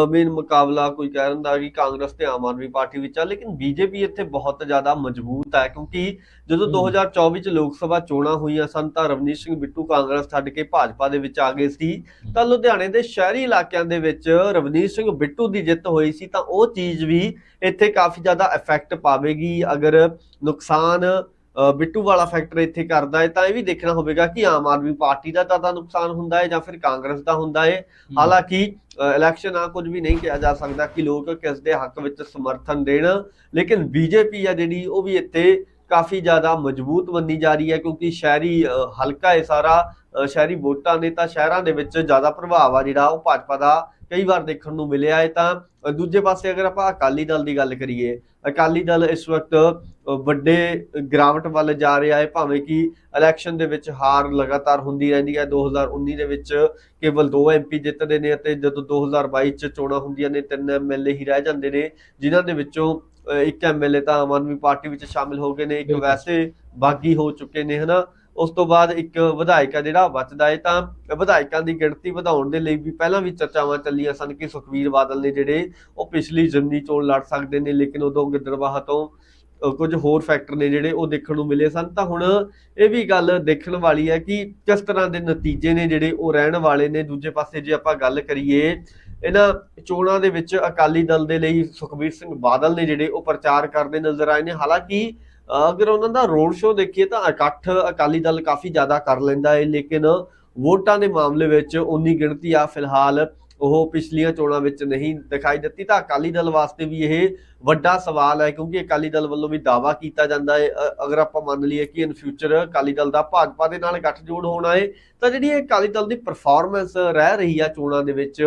A: ਮੇਨ ਮੁਕਾਬਲਾ ਕੋਈ ਕਹਿ ਦਿੰਦਾ ਕਿ ਕਾਂਗਰਸ ਤੇ ਆਮ ਆਦਮੀ ਪਾਰਟੀ ਵਿੱਚ ਆ ਲੇਕਿਨ ਬੀਜੇਪੀ ਇੱਥੇ ਬਹੁਤ ਜ਼ਿਆਦਾ ਮਜ਼ਬੂਤ ਹੈ ਕਿਉਂਕਿ ਜਦੋਂ
B: ਹਮ।
A: 2024 ਚ ਲੋਕ ਸਭਾ ਚੋਣਾਂ ਹੋਈਆਂ ਸਨ ਤਾਂ ਰਵਨੀਤ ਸਿੰਘ ਬਿੱਟੂ ਕਾਂਗਰਸ ਛੱਡ ਕੇ ਭਾਜਪਾ ਦੇ ਵਿੱਚ ਆ ਗਏ ਸੀ। ਤਾਂ ਲੁਧਿਆਣੇ ਦੇ ਸ਼ਹਿਰੀ ਇਲਾਕਿਆਂ ਦੇ ਵਿੱਚ ਰਵਨੀਤ ਸਿੰਘ ਬਿੱਟੂ ਦੀ ਜਿੱਤ ਹੋਈ ਸੀ ਤਾਂ ਉਹ ਚੀਜ਼ ਵੀ ਇੱਥੇ ਕਾਫੀ ਜ਼ਿਆਦਾ ਇਫੈਕਟ ਪਾਵੇਗੀ। ਅਗਰ ਨੁਕਸਾਨ ਬਿੱਟੂ ਵਾਲਾ ਫੈਕਟਰ ਇੱਥੇ ਕਰਦਾ ਹੈ ਤਾਂ ਇਹ ਵੀ ਦੇਖਣਾ ਹੋਵੇਗਾ ਕਿ ਆਮ ਆਦਮੀ ਪਾਰਟੀ ਦਾ ਤਾਂ ਨੁਕਸਾਨ ਹੁੰਦਾ ਹੈ ਜਾਂ ਫਿਰ ਕਾਂਗਰਸ ਦਾ ਹੁੰਦਾ ਹੈ। ਹਾਲਾਂਕਿ ਇਲੈਕਸ਼ਨ ਆ ਕੁਝ ਵੀ ਨਹੀਂ ਕਿਹਾ ਜਾ ਸਕਦਾ ਕਿ ਲੋਕ ਕਿਸ ਦੇ ਹੱਕ ਵਿੱਚ ਸਮਰਥਨ ਦੇਣ। ਲੇਕਿਨ ਬੀਜੇਪੀ ਆ ਜਿਹੜੀ ਉਹ ਵੀ ਇੱਥੇ ਕਾਫੀ ਜ਼ਿਆਦਾ ਮਜ਼ਬੂਤ ਬੰਨੀ ਜਾ ਰਹੀ ਹੈ ਕਿਉਂਕਿ ਸ਼ਹਿਰੀ ਹਲਕਾ ਹੈ ਸਾਰਾ ਸ਼ਹਿਰੀ ਵੋਟਾਂ ਨੇ ਤਾਂ ਸ਼ਹਿਰਾਂ ਦੇ ਵਿੱਚ ਜ਼ਿਆਦਾ ਪ੍ਰਭਾਵ ਆ ਜਿਹੜਾ ਉਹ ਭਾਜਪਾ ਦਾ ਕਈ ਵਾਰ ਦੇਖਣ ਨੂੰ ਮਿਲਿਆ ਹੈ ਤਾਂ ਦੂਜੇ ਪਾਸੇ ਅਗਰ ਆਪਾਂ ਅਕਾਲੀ ਦਲ ਦੀ ਗੱਲ ਕਰੀਏ ਅਕਾਲੀ ਦਲ ਇਸ ਵਕਤ ਵੱਡੇ ਗਿਰਾਵਟ ਵੱਲ ਜਾ ਰਿਹਾ ਹੈ ਭਾਵੇਂ ਕਿ ਇਲੈਕਸ਼ਨ ਦੇ ਵਿੱਚ ਹਾਰ ਲਗਾਤਾਰ ਹੁੰਦੀ ਰਹਿੰਦੀ ਹੈ 2019 ਦੇ ਵਿੱਚ ਕੇਵਲ 2 ਐਮਪੀ ਜਿੱਤਦੇ ਨੇ ਅਤੇ ਜਦੋਂ 2022 ਚ ਚੋਣਾਂ ਹੁੰਦੀਆਂ ਨੇ ਤਿੰਨ ਐਮਐਲਏ ਹੀ ਰਹਿ ਜਾਂਦੇ ਨੇ ਜਿਨ੍ਹਾਂ ਦੇ ਵਿੱਚੋਂ ਇੱਕ ਐਮਐਲਏ ਤਾਂ ਆਮ ਆਦਮੀ ਪਾਰਟੀ ਵਿੱਚ ਸ਼ਾਮਿਲ ਹੋ ਗਏ ਨੇ ਇੱਕ। ਵੈਸੇ ਬਾਗੀ ਹੋ ਚੁੱਕੇ ਨੇ ਹਨਾ ਉਸ ਤੋਂ ਬਾਅਦ ਇੱਕ ਵਿਧਾਇਕ ਆ ਜਿਹੜਾ ਬਚਦਾ ਹੈ ਤਾਂ ਵਿਧਾਇਕਾਂ ਦੀ ਗਿਣਤੀ ਵਧਾਉਣ ਦੇ ਲਈ ਵੀ ਪਹਿਲਾਂ ਵੀ ਚਰਚਾਵਾਂ ਚੱਲੀਆਂ ਸਨ ਕਿ ਸੁਖਵੀਰ ਬਾਦਲ ਨੇ ਜਿਹੜੇ ਉਹ ਪਿਛਲੀ ਜ਼ਿਮਨੀ ਚੋਣ ਲੜ ਸਕਦੇ ਨੇ ਲੇਕਿਨ ਉਦੋਂ ਗਿੱਦੜਬਾਹਾ ਤੋਂ ਅ, ਕੁਝ ਹੋਰ ਫੈਕਟਰ ਨੇ ਜਿਹੜੇ ਉਹ ਦੇਖਣ ਨੂੰ ਮਿਲੇ ਸਨ। ਤਾਂ ਹੁਣ ਇਹ ਵੀ ਗੱਲ ਦੇਖਣ ਵਾਲੀ ਹੈ ਕਿ ਕਿਸ ਤਰ੍ਹਾਂ ਦੇ ਨਤੀਜੇ ਨੇ ਜਿਹੜੇ ਉਹ ਰਹਿਣ ਵਾਲੇ ਨੇ। ਦੂਜੇ ਪਾਸੇ ਜੇ ਆਪਾਂ ਗੱਲ ਕਰੀਏ ਇਹਨਾਂ ਚੋਣਾਂ ਦੇ ਵਿੱਚ ਅਕਾਲੀ ਦਲ ਦੇ ਲਈ ਸੁਖਬੀਰ ਸਿੰਘ ਬਾਦਲ ਨੇ ਜਿਹੜੇ ਉਹ ਪ੍ਰਚਾਰ ਕਰਦੇ ਨਜ਼ਰ ਆਏ ਨੇ। ਹਾਲਾਂਕਿ ਅਗਰ ਉਹਨਾਂ ਦਾ ਰੋਡ ਸ਼ੋਅ ਦੇਖੀਏ ਤਾਂ ਇਕੱਠ ਅਕਾਲੀ ਦਲ ਕਾਫੀ ਜ਼ਿਆਦਾ ਕਰ ਲੈਂਦਾ ਹੈ, ਲੇਕਿਨ ਵੋਟਾਂ ਦੇ ਮਾਮਲੇ ਵਿੱਚ ਉਨੀ ਗਿਣਤੀ ਆ ਫਿਲਹਾਲ। ਉਹ ਪਿਛਲੀਆਂ ਚੋਣਾਂ ਵਿੱਚ ਨਹੀਂ ਦਿਖਾਈ ਦਿੱਤੀ, ਤਾਂ ਅਕਾਲੀ ਦਲ ਵਾਸਤੇ ਵੀ ਇਹ ਵੱਡਾ ਸਵਾਲ ਹੈ, ਕਿਉਂਕਿ ਅਕਾਲੀ ਦਲ ਵੱਲੋਂ ਵੀ ਦਾਵਾ ਕੀਤਾ ਜਾਂਦਾ ਹੈ। ਅਗਰ ਆਪਾਂ ਮੰਨ ਲਈਏ ਕਿ ਇਨ ਫਿਊਚਰ ਅਕਾਲੀ ਦਲ ਦਾ ਭਾਜਪਾ ਦੇ ਨਾਲ ਗੱਠਜੋੜ ਹੋਣਾ ਹੈ, ਤਾਂ ਜਿਹੜੀ ਇਹ ਅਕਾਲੀ ਦਲ ਦੀ ਪਰਫਾਰਮੈਂਸ ਰਹਿ ਰਹੀ ਆ ਚੋਣਾਂ ਦੇ ਵਿੱਚ,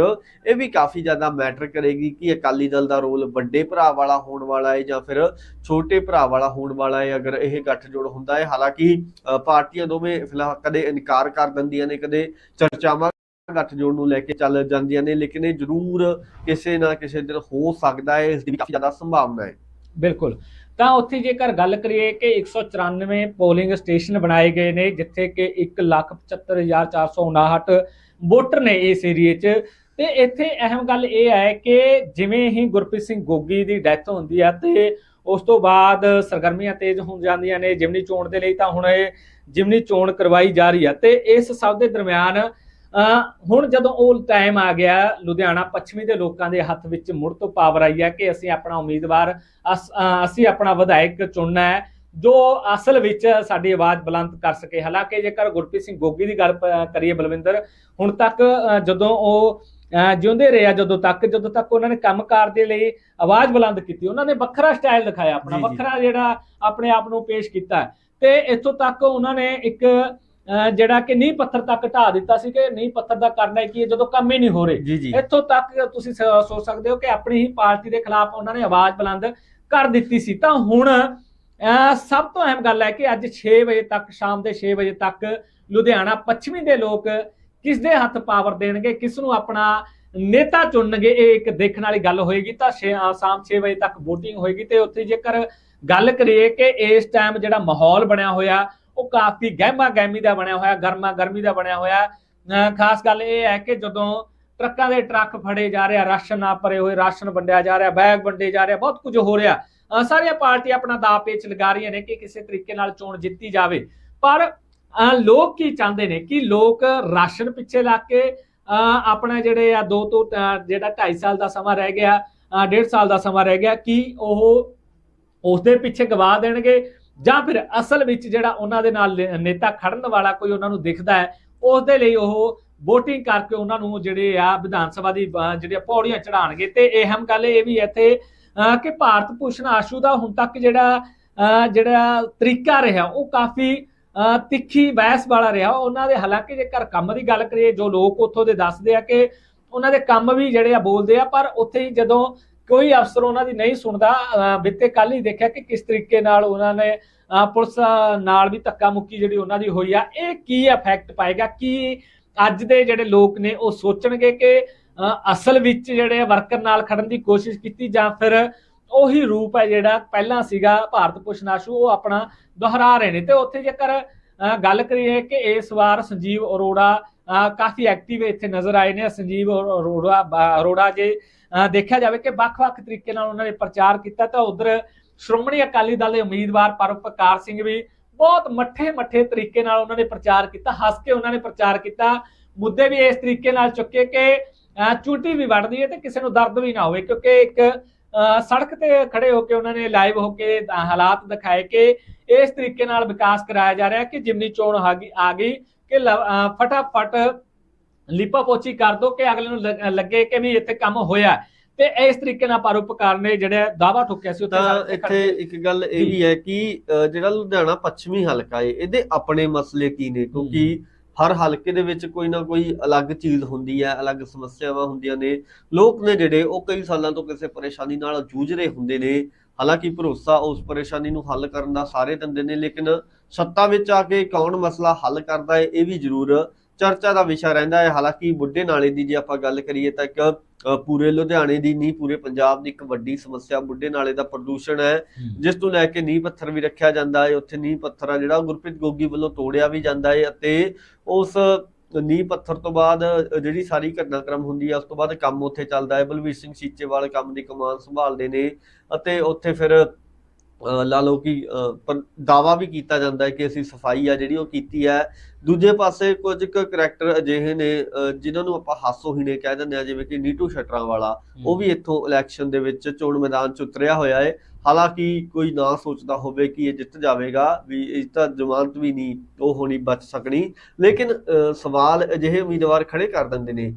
A: ਇਹ ਵੀ ਕਾਫੀ ਜ਼ਿਆਦਾ ਮੈਟਰ ਕਰੇਗੀ ਕਿ ਅਕਾਲੀ ਦਲ ਦਾ ਰੋਲ ਵੱਡੇ ਭਰਾ ਵਾਲਾ ਹੋਣ ਵਾਲਾ ਹੈ ਜਾਂ ਫਿਰ ਛੋਟੇ ਭਰਾ ਵਾਲਾ ਹੋਣ ਵਾਲਾ ਹੈ, ਅਗਰ ਇਹ ਗੱਠਜੋੜ ਹੁੰਦਾ ਹੈ। ਹਾਲਾਂਕਿ ਪਾਰਟੀਆਂ ਦੋਵੇਂ ਫਿਲਹਾਲ ਕਦੇ ਇਨਕਾਰ ਕਰ ਦਿੰਦੀਆਂ ਨੇ, ਕਦੇ ਚਰਚਾਵਾਂ ਗੱਠਜੋੜ ਨੂੰ ਲੈ ਕੇ ਚੱਲ ਜਾਂਦੀਆਂ ਨੇ, ਲੇਕਿਨ ਇਹ ਜ਼ਰੂਰ ਕਿਸੇ ਨਾ ਕਿਸੇ ਦਿਨ ਹੋ ਸਕਦਾ ਹੈ, ਇਸ ਦੀ ਵੀ ਕਾਫੀ ਜ਼ਿਆਦਾ ਸੰਭਾਵਨਾ ਹੈ।
B: ਬਿਲਕੁਲ। ਤਾਂ ਉੱਥੇ ਜੇਕਰ ਗੱਲ ਕਰੀਏ ਕਿ 194 ਪੋਲਿੰਗ ਸਟੇਸ਼ਨ ਬਣਾਏ ਗਏ ਨੇ, ਜਿੱਥੇ ਕਿ 175459 ਵੋਟਰ ਨੇ ਇਸ ਏਰੀਏ 'ਚ, ਤੇ ਇੱਥੇ ਅਹਿਮ ਗੱਲ ਇਹ ਹੈ ਕਿ ਜਿਵੇਂ ਹੀ ਗੁਰਪ੍ਰੀਤ ਸਿੰਘ ਗੋਗੀ ਦੀ ਡੈਥ ਹੁੰਦੀ ਹੈ ਤੇ ਉਸ ਤੋਂ ਬਾਅਦ ਸਰਗਰਮੀਆਂ ਤੇਜ਼ ਹੋ ਜਾਂਦੀਆਂ ਨੇ, ਜਿਮਨੀ ਚੋਣ ਦੇ ਲਈ ਤਾਂ ਹੁਣ ਇਹ ਜਿਮਨੀ ਚੋਣ ਕਰਵਾਈ ਜਾ ਰਹੀ ਹੈ ਤੇ ਇਸ ਸਭ ਦੇ ਦਰਮਿਆਨ ਹੁਣ ਜਦੋਂ ਉਹ ਟਾਈਮ ਆ ਗਿਆ ਲੁਧਿਆਣਾ ਪੱਛਮੀ ਦੇ ਲੋਕਾਂ ਦੇ ਹੱਥ ਵਿੱਚ ਮੁੜ ਤੋਂ ਪਾਵਰ ਆਈ ਹੈ ਕਿ ਅਸੀਂ ਆਪਣਾ ਉਮੀਦਵਾਰ ਅਸ- ਆਪਣਾ ਵਿਧਾਇਕ ਚੁਣਨਾ ਹੈ ਜੋ ਅਸਲ ਵਿੱਚ ਸਾਡੀ ਆਵਾਜ਼ ਬੁਲੰਦ ਕਰ ਸਕੇ ਹਾਲਾਂਕਿ ਜੇਕਰ ਗੁਰਪ੍ਰੀਤ ਸਿੰਘ ਗੋਗੀ ਦੀ ਗੱਲ ਕਰੀਏ ਬਲਵਿੰਦਰ ਹੁਣ ਤੱਕ ਜਦੋਂ ਉਹ ਜਿਉਂਦੇ ਰਹੇ ਆ ਜਦੋਂ ਤੱਕ ਜਦੋਂ ਤੱਕ ਉਹਨਾਂ ਨੇ ਕੰਮਕਾਰ ਦੇ ਲਈ ਆਵਾਜ਼ ਬੁਲੰਦ ਕੀਤੀ ਉਹਨਾਂ ਨੇ ਵੱਖਰਾ ਸਟਾਈਲ ਦਿਖਾਇਆ ਆਪਣਾ। ਵੱਖਰਾ ਜਿਹੜਾ ਆਪਣੇ ਆਪ ਨੂੰ ਪੇਸ਼ ਕੀਤਾ ਤੇ ਇੱਥੋਂ ਤੱਕ ਉਹਨਾਂ ਨੇ ਇੱਕ ਜਿਹੜਾ ਕਿ ਨੀਂਹ ਪੱਥਰ ਤੱਕ ਢਾ ਦਿੱਤਾ ਸੀ ਕਿ ਨੀਂਹ ਪੱਥਰ ਦਾ ਕਰਨਾ ਕੀ ਹੈ ਜਦੋਂ ਕੰਮ ਹੀ ਨਹੀਂ ਹੋ ਰਹੇ। ਇੱਥੋਂ ਤੱਕ ਤੁਸੀਂ ਸੋਚ ਸਕਦੇ ਹੋ ਕਿ ਆਪਣੀ ਹੀ ਪਾਰਟੀ ਦੇ ਖਿਲਾਫ ਉਹਨਾਂ ਨੇ ਆਵਾਜ਼ ਬੁਲੰਦ ਕਰ ਦਿੱਤੀ ਸੀ। ਤਾਂ ਹੁਣ ਸਭ ਤੋਂ ਅਹਿਮ ਗੱਲ ਹੈ ਕਿ ਅੱਜ 6 ਵਜੇ ਤੱਕ ਸ਼ਾਮ ਦੇ 6 ਵਜੇ ਤੱਕ ਲੁਧਿਆਣਾ ਪੱਛਮੀ ਦੇ ਲੋਕ ਕਿਸ ਦੇ ਹੱਥ ਪਾਵਰ ਦੇਣਗੇ ਕਿਸ ਨੂੰ ਆਪਣਾ ਨੇਤਾ ਚੁਣਨਗੇ ਇਹ ਇੱਕ ਦੇਖਣ ਵਾਲੀ ਗੱਲ ਹੋਏਗੀ। ਤਾਂ ਸ਼ਾਮ 6 ਵਜੇ ਤੱਕ VOTING ਹੋਏਗੀ ਤੇ ਉੱਥੇ ਜੇਕਰ ਗੱਲ ਕਰੀਏ ਕਿ ਇਸ ਟਾਈਮ ਜਿਹੜਾ ਮਾਹੌਲ ਬਣਿਆ ਹੋਇਆ ਉਹ ਕਾਫੀ ਗਹਿਮਾ ਗਹਿਮੀ ਦਾ ਬਣਿਆ ਹੋਇਆ, ਗਰਮਾ ਗਰਮੀ ਦਾ ਬਣਿਆ ਹੋਇਆ। ਖਾਸ ਗੱਲ ਇਹ ਹੈ ਕਿ ਜਦੋਂ ਟਰੱਕਾਂ ਦੇ ਟਰੱਕ ਫੜੇ ਜਾ ਰਿਹਾ ਰਾਸ਼ਨ ਨਾ ਭਰੇ ਹੋਏ, ਰਾਸ਼ਨ ਵੰਡਿਆ ਜਾ ਰਿਹਾ, ਬੈਗ ਵੰਡੇ ਜਾ ਰਿਹਾ, ਬਹੁਤ ਕੁਝ ਹੋ ਰਿਹਾ। ਸਾਰੀਆਂ ਪਾਰਟੀਆਂ ਆਪਣਾ ਦਾਅ ਪੇਚ ਲਗਾ ਰਹੀਆਂ ਨੇ ਕਿ ਕਿਸੇ ਤਰੀਕੇ ਨਾਲ ਚੋਣ ਜਿੱਤੀ ਜਾਵੇ। ਪਰ, ਅਹ ਲੋਕ ਕੀ ਚਾਹੁੰਦੇ ਨੇ ਕਿ ਲੋਕ ਰਾਸ਼ਨ ਪਿੱਛੇ ਲੱਗ ਕੇ, ਅਹ ਆਪਣਾ ਜਿਹੜੇ ਆ ਦੋ ਤੋਂ ਜਿਹੜਾ 2.5 ਸਾਲ ਦਾ ਸਮਾਂ ਰਹਿ ਗਿਆ, ਅਹ ਡੇਢ ਸਾਲ ਦਾ ਸਮਾਂ ਰਹਿ ਗਿਆ, ਕਿ ਉਹ ਉਸ ਦੇ ਪਿੱਛੇ ਗਵਾ ਦੇਣਗੇ? ਜਾਂ ਫਿਰ ਅਸਲ ਵਿੱਚ ਜਿਹੜਾ ਉਹਨਾਂ ਦੇ ਨਾਲ ਨੇਤਾ ਖੜਨ ਵਾਲਾ ਕੋਈ ਉਹਨਾਂ ਨੂੰ ਦਿਖਦਾ ਹੈ ਉਸ ਦੇ ਲਈ ਉਹ VOTING ਕਰਕੇ ਉਹਨਾਂ ਨੂੰ ਜਿਹੜੇ ਆ ਵਿਧਾਨ ਸਭਾ ਦੀ ਜਿਹੜੀਆਂ ਪੌੜੀਆਂ ਚੜਾਣਗੇ ਤੇ ਇਹ ਅਹਿਮ ਗੱਲ ਇਹ ਵੀ ਇੱਥੇ, ਅਹ, ਕਿ ਭਾਰਤ ਭੂਸ਼ਣ ਆਸ਼ੂ ਦਾ ਹੁਣ ਤੱਕ ਜਿਹੜਾ, ਅਹ, ਜਿਹੜਾ ਤਰੀਕਾ ਰਿਹਾ, ਉਹ ਕਾਫੀ, ਅਹ, ਤਿੱਖੀ ਬਹਿਸ ਵਾਲਾ ਰਿਹਾ। ਉਹਨਾਂ ਦੇ ਹਾਲਾਂਕਿ ਜੇਕਰ ਕੰਮ ਦੀ ਗੱਲ ਕਰੀਏ, ਜੋ ਲੋਕ ਉੱਥੋਂ ਦੇ ਦੱਸਦੇ ਆ ਕਿ ਉਹਨਾਂ ਦੇ ਕੰਮ ਵੀ ਜਿਹੜੇ ਆ ਬੋਲਦੇ ਆ, ਪਰ ਉੱਥੇ ਹੀ ਜਦੋਂ ਕੋਈ ਅਫਸਰ ਉਹਨਾਂ ਦੀ ਨਹੀਂ ਸੁਣਦਾ। ਅਹ ਬਿੱਤੇ ਕੱਲ ਹੀ ਦੇਖਿਆ ਕਿ ਕਿਸ ਤਰੀਕੇ ਨਾਲ ਉਹਨਾਂ ਨੇ ਪੁਲਿਸ ਨਾਲ ਵੀ ਧੱਕਾ ਮੁੱਕੀ ਜਿਹੜੀ ਉਹਨਾਂ ਦੀ ਹੋਈ ਆ, ਇਹ ਕੀ ਇਫੈਕਟ ਪਾਏਗਾ? ਕੀ ਅੱਜ ਦੇ ਜਿਹੜੇ ਲੋਕ ਨੇ ਉਹ ਸੋਚਣਗੇ ਕਿ ਅਸਲ ਵਿੱਚ ਜਿਹੜੇ ਵਰਕਰ ਨਾਲ ਖੜਨ ਦੀ ਕੋਸ਼ਿਸ਼ ਕੀਤੀ ਜਾਂ ਫਿਰ ਉਹੀ ਰੂਪ ਹੈ ਜਿਹੜਾ ਪਹਿਲਾਂ ਸੀਗਾ ਭਾਰਤ ਪੁਸ਼ਨਾਸ਼ੂ ਉਹ ਆਪਣਾ ਦੁਹਰਾ ਰਹੇ ਨੇ। ਤੇ ਉੱਥੇ ਜੇਕਰ ਗੱਲ ਕਰੀਏ ਕਿ ਇਸ ਵਾਰ ਸੰਜੀਵ ਅਰੋੜਾ, ਅਹ ਕਾਫੀ ਐਕਟਿਵ ਇੱਥੇ ਨਜ਼ਰ ਆਏ ਨੇ। ਸੰਜੀਵ ਅਰੋੜਾ ਅਰੋੜਾ ਜੇ ਦੇਖਿਆ ਜਾਵੇ ਕਿ ਵੱਖ-ਵੱਖ ਤਰੀਕੇ ਨਾਲ ਉਹਨਾਂ ਨੇ ਪ੍ਰਚਾਰ ਕੀਤਾ ਤਾਂ ਉਧਰ ਸ਼੍ਰੋਮਣੀ ਅਕਾਲੀ ਦਲ ਦੇ ਉਮੀਦਵਾਰ ਪਰਉਪਕਾਰ ਸਿੰਘ ਵੀ ਬਹੁਤ ਮੱਠੇ-ਮੱਠੇ ਤਰੀਕੇ ਨਾਲ ਉਹਨਾਂ ਨੇ ਪ੍ਰਚਾਰ ਕੀਤਾ, ਹੱਸ ਕੇ ਉਹਨਾਂ ਨੇ ਪ੍ਰਚਾਰ ਕੀਤਾ। ਮੁੱਦੇ ਵੀ ਇਸ ਤਰੀਕੇ ਨਾਲ ਚੁੱਕੇ ਕਿ ਚੂਟੀ ਵੀ ਵੱਢਦੀ ਹੈ ਤੇ ਕਿਸੇ ਨੂੰ ਦਰਦ ਵੀ ਨਾ ਹੋਵੇ ਕਿਉਂਕਿ ਇੱਕ, ਅਹ ਸੜਕ ਤੇ ਖੜੇ ਹੋ ਕੇ ਉਹਨਾਂ ਨੇ ਲਾਈਵ ਹੋ ਕੇ ਹਾਲਾਤ ਦਿਖਾਏ ਕਿ ਇਸ ਤਰੀਕੇ ਨਾਲ ਵਿਕਾਸ ਕਰਾਇਆ ਜਾ ਰਿਹਾ ਕਿ ਜਿਮਨੀ ਚੋਣ ਆ ਗਈ ਆ ਗਈ ਕਿ ਲ- ਫਟਾਫਟ ਲਿਪਾ ਪੋਚੀ ਕਰ ਦੋ ਕਿ ਅਗਲੇ ਨੂੰ ਲੱਗ- ਕਿ ਵੀ ਇੱਥੇ ਕੰਮ ਹੋਇਆ ਤੇ ਇਸ ਤਰੀਕੇ ਨਾਲ ਪਰਉਪਕਾਰ ਨੇ ਜਿਹੜਾ ਦਾਵਾ ਠੋਕਿਆ ਸੀ ਉੱਥੇ
A: ਤਾਂ ਇੱਥੇ ਇੱਕ ਗੱਲ ਇਹ ਵੀ ਹੈ ਕਿ ਜਿਹੜਾ ਲੁਧਿਆਣਾ ਪੱਛਮੀ ਹਲਕਾ ਏ ਇਹਦੇ ਆਪਣੇ ਮਸਲੇ ਕੀ ਨੇ? ਕਿਉਂਕਿ ਹਰ ਹਲਕੇ ਦੇ ਵਿੱਚ ਕੋਈ ਨਾ ਕੋਈ ਅਲੱਗ ਚੀਜ਼ ਹੁੰਦੀ ਹੈ ਅਲੱਗ ਸਮੱਸਿਆਵਾਂ ਹੁੰਦੀਆਂ ਨੇ। ਲੋਕ ਨੇ ਜਿਹੜੇ ਉਹ ਕਈ ਸਾਲਾਂ ਤੋਂ ਕਿਸੇ ਪਰੇਸ਼ਾਨੀ ਨਾਲ ਜੂਝ ਰਹੇ ਹੁੰਦੇ ਨੇ। ਹਾਲਾਂਕਿ ਭਰੋਸਾ ਉਸ ਪਰੇਸ਼ਾਨੀ ਨੂੰ ਹੱਲ ਕਰਨ ਦਾ ਸਾਰੇ ਦਿੰਦੇ ਨੇ ਲੇਕਿਨ ਸੱਤਾ ਵਿੱਚ ਆ ਕੇ ਕੌਣ ਮਸਲਾ ਹੱਲ ਕਰਦਾ ਹੈ ਇਹ ਵੀ ਜ਼ਰੂਰ ਚਰਚਾ ਦਾ ਵਿਸ਼ਾ ਰਹਿੰਦਾ ਹੈ। ਹਾਲਾਂਕਿ ਬੁੱਢੇ ਨਾਲੇ ਦੀ ਜੇ ਆਪਾਂ ਗੱਲ ਕਰੀਏ ਤਾਂ ਇੱਕ ਪੂਰੇ ਲੁਧਿਆਣੇ ਦੀ ਨਹੀਂ ਪੂਰੇ ਪੰਜਾਬ ਦੀ ਇੱਕ ਵੱਡੀ ਸਮੱਸਿਆ ਬੁੱਢੇ ਨਾਲੇ ਦਾ ਪ੍ਰਦੂਸ਼ਣ ਹੈ ਜਿਸ ਤੋਂ ਲੈ ਕੇ ਨੀਂਹ ਪੱਥਰ ਵੀ ਰੱਖਿਆ ਜਾਂਦਾ ਹੈ। ਉੱਥੇ ਨੀਂਹ ਪੱਥਰ ਆ ਜਿਹੜਾ ਗੁਰਪ੍ਰੀਤ ਗੋਗੀ ਵੱਲੋਂ ਤੋੜਿਆ ਵੀ ਜਾਂਦਾ ਹੈ ਅਤੇ ਉਸ ਨੀਂਹ ਪੱਥਰ ਤੋਂ ਬਾਅਦ ਜਿਹੜੀ ਸਾਰੀ ਘਟਨਾਕ੍ਰਮ ਹੁੰਦੀ ਹੈ ਉਸ ਤੋਂ ਬਾਅਦ ਕੰਮ ਉੱਥੇ ਚੱਲਦਾ ਹੈ। ਬਲਵੀਰ ਸਿੰਘ ਸੀਚੇਵਾਲ ਕੰਮ ਦੀ ਕਮਾਨ ਸੰਭਾਲਦੇ ਨੇ ਅਤੇ ਉੱਥੇ ਫਿਰ ਲਾ ਲਓ ਕਿ ਪਰ ਦਾਵਾ ਵੀ ਕੀਤਾ ਜਾਂਦਾ ਹੈ ਕਿ ਅਸੀਂ ਸਫ਼ਾਈ ਆ ਜਿਹੜੀ ਉਹ ਕੀਤੀ ਹੈ। ਦੂਜੇ ਪਾਸੇ ਕੁਝ ਕੁ ਕਰੈਕਟਰ ਅਜਿਹੇ ਨੇ ਜਿਨ੍ਹਾਂ ਨੂੰ ਆਪਾਂ ਹਾਸੋਹੀਣੇ ਕਹਿ ਦਿੰਦੇ ਆ ਜਿਵੇਂ ਕਿ ਨੀਟੂ ਸ਼ਟਰਾਂ ਵਾਲਾ। ਉਹ ਵੀ ਇੱਥੋਂ ਇਲੈਕਸ਼ਨ ਦੇ ਵਿੱਚ ਚੋਣ ਮੈਦਾਨ 'ਚ ਉਤਰਿਆ ਹੋਇਆ ਹੈ ਹਾਲਾਂਕਿ ਕੋਈ ਨਾ ਸੋਚਦਾ ਹੋਵੇ ਕਿ ਇਹ ਜਿੱਤ ਜਾਵੇਗਾ ਵੀ ਇਸ ਤਾਂ ਜ਼ਮਾਨਤ ਵੀ ਨਹੀਂ ਉਹ ਹੋਣੀ ਬਚ ਸਕਣੀ। ਲੇਕਿਨ ਸਵਾਲ ਅਜਿਹੇ ਉਮੀਦਵਾਰ ਖੜੇ ਕਰ ਦਿੰਦੇ ਨੇ।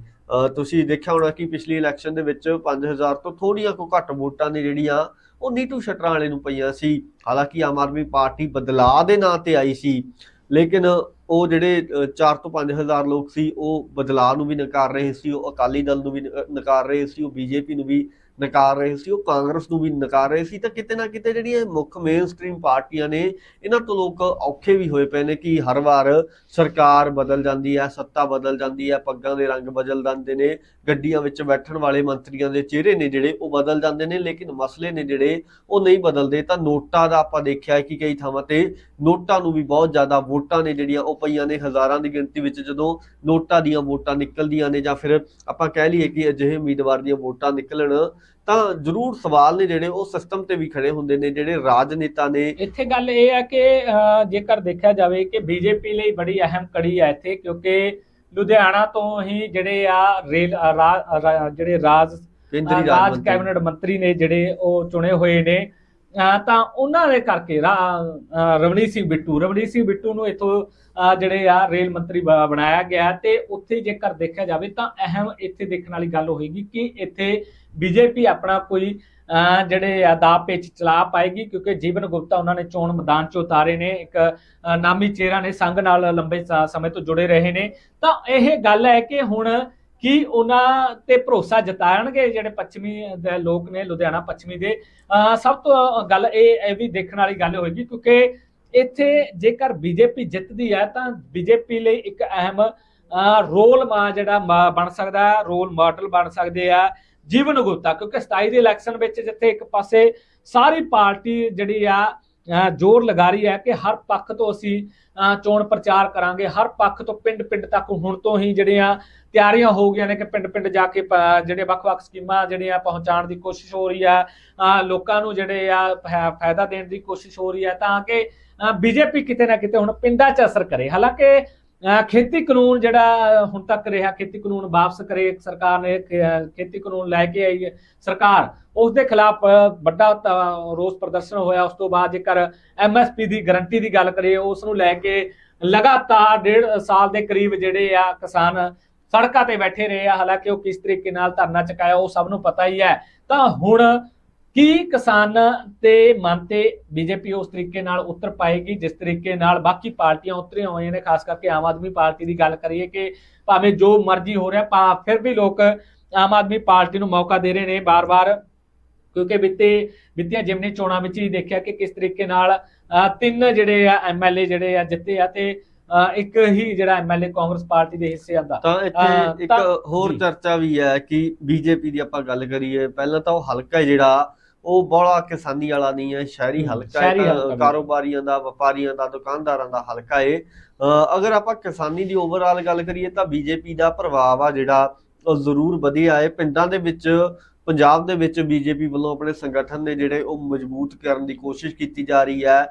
A: ਤੁਸੀਂ ਦੇਖਿਆ ਹੋਣਾ ਕਿ ਪਿਛਲੀ ਇਲੈਕਸ਼ਨ ਦੇ ਵਿੱਚ 5000 ਤੋਂ ਥੋੜੀਆਂ ਕੋ ਘੱਟ ਵੋਟਾਂ ਨੇ ਜਿਹੜੀਆਂ ਉਹ ਨੀਟੂ ਸ਼ਟਰਾਂ ਵਾਲੇ ਨੂੰ ਪਈਆਂ ਸੀ। ਹਾਲਾਂਕਿ ਆਮ ਆਦਮੀ ਪਾਰਟੀ ਬਦਲਾਅ ਦੇ ਨਾਂ ਤੇ ਆਈ ਸੀ, ਲੇਕਿਨ ਉਹ ਜਿਹੜੇ 4 ਤੋਂ 5000 ਲੋਕ ਸੀ, ਉਹ ਬਦਲਾਅ ਨੂੰ ਵੀ ਨਕਾਰ ਰਹੇ ਸੀ, ਉਹ ਅਕਾਲੀ ਦਲ ਨੂੰ ਵੀ ਨਕਾਰ ਰਹੇ ਸੀ, ਉਹ ਬੀਜੇਪੀ ਨੂੰ ਵੀ ਨਕਾਰ ਰਹੇ ਸੀ, ਉਹ ਕਾਂਗਰਸ ਨੂੰ ਵੀ ਨਕਾਰ ਰਹੇ ਸੀ, ਤਾਂ ਕਿਤੇ ਨਾ ਕਿਤੇ ਜਿਹੜੀਆਂ ਮੁੱਖ ਮੇਨ ਸਟ੍ਰੀਮ ਪਾਰਟੀਆਂ ਨੇ, ਇਹਨਾਂ ਤੋਂ ਲੋਕ ਔਖੇ ਵੀ ਹੋਏ ਪਏ ਨੇ ਕਿ ਹਰ ਵਾਰ ਸਰਕਾਰ ਬਦਲ ਜਾਂਦੀ ਹੈ, ਸੱਤਾ ਬਦਲ ਜਾਂਦੀ ਹੈ, ਪੱਗਾਂ ਦੇ ਰੰਗ ਬਦਲ ਜਾਂਦੇ ਨੇ, ਗੱਡੀਆਂ ਵਿੱਚ ਬੈਠਣ ਵਾਲੇ ਮੰਤਰੀਆਂ ਦੇ ਚਿਹਰੇ ਨੇ ਜਿਹੜੇ ਉਹ ਬਦਲ ਜਾਂਦੇ ਨੇ, ਲੇਕਿਨ ਮਸਲੇ ਨੇ ਜਿਹੜੇ ਉਹ ਨਹੀਂ ਬਦਲਦੇ, ਤਾਂ ਨੋਟਾਂ ਦਾ ਆਪਾਂ ਦੇਖਿਆ ਕਿ ਕਈ ਥਾਵਾਂ ਤੇ ਨੋਟਾਂ ਨੂੰ ਵੀ ਬਹੁਤ ਜ਼ਿਆਦਾ ਵੋਟਾਂ ਨੇ ਜਿਹੜੀਆਂ ਉਹ ਪਈਆਂ ਨੇ, ਹਜ਼ਾਰਾਂ ਦੀ ਗਿਣਤੀ ਵਿੱਚ ਜਦੋਂ ਨੋਟਾਂ ਦੀਆਂ ਵੋਟਾਂ ਨਿਕਲਦੀਆਂ ਨੇ ਜਾਂ ਫਿਰ ਆਪਾਂ ਕਹਿ ਲਈਏ ਕਿ ਅਜਿਹੇ ਉਮੀਦਵਾਰ ਦੀਆਂ ਵੋਟਾਂ ਨਿਕਲਣ ਤਾਂ ਜ਼ਰੂਰ ਸਵਾਲ ਨੇ ਜਿਹੜੇ ਉਹ ਸਿਸਟਮ ਤੇ ਵੀ ਖੜੇ ਹੁੰਦੇ ਨੇ ਜਿਹੜੇ ਰਾਜਨੇਤਾ ਨੇ।
B: ਇੱਥੇ ਗੱਲ ਇਹ ਹੈ ਕਿ ਜੇਕਰ ਦੇਖਿਆ ਜਾਵੇ ਕਿ ਬੀਜੇਪੀ ਲਈ ਬੜੀ ਅਹਿਮ ਕੜੀ ਹੈ ਇੱਥੇ ਕਿਉਂਕਿ ਲੁਧਿਆਣਾ ਤੋਂ ਹੀ ਜਿਹੜੇ ਆ ਰੇਲ ਜਿਹੜੇ ਰਾਜ
A: ਕੇਂਦਰੀ
B: ਰਾਜ ਕੈਬਨਿਟ ਮੰਤਰੀ ਨੇ ਜਿਹੜੇ ਉਹ ਚੁਣੇ ਹੋਏ ਨੇ ਤਾਂ ਉਹਨਾਂ ਦੇ ਕਰਕੇ ਰਵਨੀਤ ਸਿੰਘ ਬਿੱਟੂ ਰਵਨੀਤ ਸਿੰਘ ਬਿੱਟੂ ਨੂੰ ਇਥੋਂ ਜਿਹੜੇ ਆ ਰੇਲ ਮੰਤਰੀ ਬਣਾਇਆ ਗਿਆ ਤੇ ਉੱਥੇ ਜੇਕਰ ਦੇਖਿਆ ਜਾਵੇ ਤਾਂ ਅਹਿਮ ਇੱਥੇ ਦੇਖਣ ਵਾਲੀ ਗੱਲ ਹੋਏਗੀ ਕਿ ਇੱਥੇ ਬੀਜੇਪੀ ਆਪਣਾ ਕੋਈ, ਅਹ, ਜਿਹੜੇ ਆ ਦਾ ਪੇਚ ਚਲਾ ਪਾਏਗੀ, ਕਿਉਂਕਿ ਜੀਵਨ ਗੁਪਤਾ ਉਹਨਾਂ ਨੇ ਚੋਣ ਮੈਦਾਨ 'ਚ ਉਤਾਰੇ ਨੇ, ਇੱਕ ਨਾਮੀ ਚਿਹਰਾ ਨੇ, ਸੰਘ ਨਾਲ ਲੰਬੇ ਸਮੇਂ ਤੋਂ ਜੁੜੇ ਰਹੇ ਨੇ। ਤਾਂ ਇਹ ਗੱਲ ਹੈ ਕਿ ਹੁਣ ਕੀ ਉਹਨਾਂ ਤੇ ਭਰੋਸਾ ਜਤਾਣਗੇ ਜਿਹੜੇ ਪੱਛਮੀ ਦੇ ਲੋਕ ਨੇ, ਲੁਧਿਆਣਾ ਪੱਛਮੀ ਦੇ? ਅਹ, ਸਭ ਤੋਂ ਗੱਲ ਇਹ ਇਹ ਵੀ ਦੇਖਣ ਵਾਲੀ ਗੱਲ ਹੋਏਗੀ, ਕਿਉਂਕਿ ਇੱਥੇ ਜੇਕਰ ਬੀਜੇਪੀ ਜਿੱਤਦੀ ਹੈ, ਤਾਂ ਬੀਜੇਪੀ ਲਈ ਇੱਕ ਅਹਿਮ, ਅਹ, ਰੋਲ ਮਾ ਜਿਹੜਾ ਬਣ ਸਕਦਾ, ਰੋਲ ਮਾਡਲ ਬਣ ਸਕਦੇ ਆ। ਜੀਵਨ ਗੁਪਤਾ ਕਿਉਂਕਿ 27 ਦੇ ਇਲੈਕਸ਼ਨ ਵਿੱਚ ਜਿੱਥੇ ਇੱਕ ਪਾਸੇ ਸਾਰੀ ਪਾਰਟੀ ਜਿਹੜੀ ਆ ਜ਼ੋਰ ਲਗਾ ਰਹੀ ਹੈ ਕਿ ਹਰ ਪੱਖ ਤੋਂ ਅਸੀਂ ਚੋਣ ਪ੍ਰਚਾਰ ਕਰਾਂਗੇ, ਹਰ ਪੱਖ ਤੋਂ ਪਿੰਡ ਪਿੰਡ ਤੱਕ ਹੁਣ ਤੋਂ ਹੀ ਜਿਹੜੀਆਂ ਤਿਆਰੀਆਂ ਹੋ ਗਈਆਂ ਨੇ ਕਿ ਪਿੰਡ ਪਿੰਡ ਜਾ ਕੇ, ਪ- ਜਿਹੜੇ ਵੱਖ-ਵੱਖ ਸਕੀਮਾਂ ਜਿਹੜੀਆਂ ਪਹੁੰਚਾਉਣ ਦੀ ਕੋਸ਼ਿਸ਼ ਹੋ ਰਹੀ ਆ ਅਹ ਲੋਕਾਂ ਨੂੰ ਜਿਹੜੇ ਆ ਫਾਇਦਾ ਦੇਣ ਦੀ ਕੋਸ਼ਿਸ਼ ਹੋ ਰਹੀ ਹੈ ਤਾਂ ਕਿ ਬੀਜੇਪੀ ਕਿਤੇ ਨਾ ਕਿਤੇ ਹੁਣ ਪਿੰਡਾਂ 'ਚ ਅਸਰ ਕਰੇ। ਹਾਲਾਂਕਿ ਖੇਤੀ ਕਾਨੂੰਨ ਜਿਹੜਾ ਹੁਣ ਤੱਕ ਰਿਹਾ, ਖੇਤੀ ਕਾਨੂੰਨ ਵਾਪਸ ਕਰੇ ਸਰਕਾਰ ਨੇ ਖੇਤੀ ਕਾਨੂੰਨ ਲੈ ਕੇ ਆਈ ਸਰਕਾਰ ਉਸ ਦੇ ਖਿਲਾਫ ਵੱਡਾ ਰੋਸ ਪ੍ਰਦਰਸ਼ਨ ਹੋਇਆ। ਉਸ ਤੋਂ ਬਾਅਦ ਜੇਕਰ ਐਮਐਸਪੀ ਦੀ ਗਾਰੰਟੀ ਦੀ ਗੱਲ ਕਰੀਏ ਉਸ ਨੂੰ ਲੈ ਕੇ ਲਗਾਤਾਰ ਡੇਢ ਸਾਲ ਦੇ ਕਰੀਬ ਜਿਹੜੇ ਆ ਕਿਸਾਨ ਸੜਕਾਂ ਤੇ ਬੈਠੇ ਰਹੇ ਆ। ਹਾਲਾਂਕਿ ਉਹ ਕਿਸ ਤਰੀਕੇ ਨਾਲ ਧਰਨਾ ਚੁਕਾਇਆ, ਉਹ ਸਭ ਨੂੰ ਪਤਾ ਹੀ ਹੈ। ਤਾਂ ਹੁਣ ਕੀ ਕਿਸਾਨ ਤੇ ਮਨ ਤੇ ਬੀਜੇਪੀ ਉਸ ਤਰੀਕੇ ਨਾਲ ਉਤਰ ਪਾਏਗੀ ਜਿਸ ਤਰੀਕੇ ਨਾਲ ਬਾਕੀ ਪਾਰਟੀਆਂ ਉਤਰੀਆਂ ਹੋਈਆਂ ਨੇ ਖਾਸ ਕਰਕੇ ਆਮ ਆਦਮੀ ਪਾਰਟੀ ਦੀ ਗੱਲ ਕਰੀਏ ਕਿ ਭਾਵੇਂ ਜੋ ਮਰਜ਼ੀ ਹੋ ਰਿਹਾ ਪਾ ਫਿਰ ਵੀ ਲੋਕ ਆਮ ਆਦਮੀ ਪਾਰਟੀ ਨੂੰ ਮੌਕਾ ਦੇ ਰਹੇ ਨੇ ਬਾਰ-ਬਾਰ ਕਿਉਂਕਿ ਬਿੱਤੇ ਬਿੱਤੀਆਂ ਜਿਮਨੀ ਚੋਣਾਂ ਵਿੱਚ ਹੀ ਦੇਖਿਆ ਕਿ ਕਿਸ ਤਰੀਕੇ ਨਾਲ ਤਿੰਨ ਜਿਹੜੇ ਆ ਐਮਐਲਏ ਜਿਹੜੇ ਆ ਜਿੱਤੇ ਆ ਤੇ ਇੱਕ ਹੀ ਜਿਹੜਾ ਐਮਐਲਏ ਕਾਂਗਰਸ ਪਾਰਟੀ ਦੇ ਹਿੱਸੇ ਆਂਦਾ
A: ਤਾਂ ਇੱਥੇ ਇੱਕ ਹੋਰ। ਚਰਚਾ ਵੀ ਹੈ ਕਿ ਬੀਜੇਪੀ ਦੀ ਆਪਾਂ ਗੱਲ ਕਰੀਏ ਪਹਿਲਾਂ ਤਾਂ ਉਹ ਹਲਕਾ ਜਿਹੜਾ ਉਹ ਬੜਾ ਕਿਸਾਨੀ ਵਾਲਾ ਨਹੀਂ ਹੈ ਸ਼ਹਿਰੀ ਹਲਕਾ ਹੈ। ਕਾਰੋਬਾਰੀਆਂ ਦਾ ਵਪਾਰੀਆਂ ਦਾ ਦੁਕਾਨਦਾਰਾਂ ਦਾ ਹਲਕਾ ਹੈ ਅਗਰ ਆਪਾਂ ਕਿਸਾਨੀ ਦੀ ਓਵਰਆਲ ਗੱਲ ਕਰੀਏ ਤਾਂ ਬੀਜੇਪੀ ਦਾ ਪ੍ਰਭਾਵ ਆ ਜਿਹੜਾ ਉਹ ਜ਼ਰੂਰ ਵਧਿਆ ਹੈ ਪਿੰਡਾਂ ਦੇ ਵਿੱਚ ਪੰਜਾਬ ਦੇ ਵਿੱਚ ਬੀਜੇਪੀ ਵੱਲੋਂ ਆਪਣੇ ਸੰਗਠਨ ਨੇ ਜਿਹੜੇ ਉਹ ਮਜ਼ਬੂਤ ਕਰਨ ਦੀ ਕੋਸ਼ਿਸ਼ ਕੀਤੀ ਜਾ ਰਹੀ ਹੈ।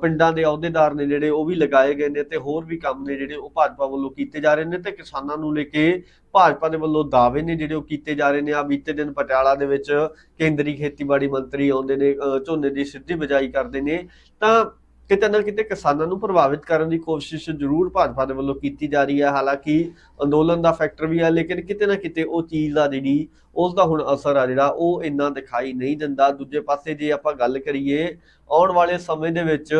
A: ਪਿੰਡਾਂ ਦੇ ਅਹੁਦੇਦਾਰ ਨੇ ਜਿਹੜੇ ਉਹ ਵੀ ਲਗਾਏ ਗਏ ਨੇ ਤੇ ਹੋਰ ਵੀ ਕੰਮ ਨੇ ਜਿਹੜੇ ਉਹ ਭਾਜਪਾ ਵੱਲੋਂ ਕੀਤੇ ਜਾ ਰਹੇ ਨੇ ਤੇ ਕਿਸਾਨਾਂ ਨੂੰ ਲੈ ਕੇ ਭਾਜਪਾ ਦੇ ਵੱਲੋਂ ਦਾਅਵੇ ਨੇ ਜਿਹੜੇ ਉਹ ਕੀਤੇ ਜਾ ਰਹੇ ਨੇ। ਆ ਬੀਤੇ ਦਿਨ ਪਟਿਆਲਾ ਦੇ ਵਿੱਚ ਕੇਂਦਰੀ ਖੇਤੀਬਾੜੀ ਮੰਤਰੀ ਆਉਂਦੇ ਨੇ ਝੋਨੇ ਦੀ ਸਿੱਧੀ ਬਿਜਾਈ ਕਰਦੇ ਨੇ। ਤਾਂ ਕਿਤੇ ਨਾ ਕਿਤੇ ਕਿਸਾਨਾਂ ਨੂੰ ਪ੍ਰਭਾਵਿਤ ਕਰਨ ਦੀ ਕੋਸ਼ਿਸ਼ ਜ਼ਰੂਰ ਭਾਜਪਾ ਦੇ ਵੱਲੋਂ ਕੀਤੀ ਜਾ ਰਹੀ ਹੈ। ਹਾਲਾਂਕਿ ਅੰਦੋਲਨ ਦਾ ਫੈਕਟਰ ਵੀ ਹੈ, ਲੇਕਿਨ ਕਿਤੇ ਨਾ ਕਿਤੇ ਉਹ ਚੀਜ਼ ਦਾ ਜਿਹੜੀ ਉਸ ਦਾ ਹੁਣ ਅਸਰ ਆ ਜਿਹੜਾ, ਉਹ ਇੰਨਾ ਦਿਖਾਈ ਨਹੀਂ ਦਿੰਦਾ। ਦੂਜੇ ਪਾਸੇ ਜੇ ਆਪਾਂ ਗੱਲ ਕਰੀਏ, ਆਉਣ ਵਾਲੇ ਸਮੇਂ ਦੇ ਵਿੱਚ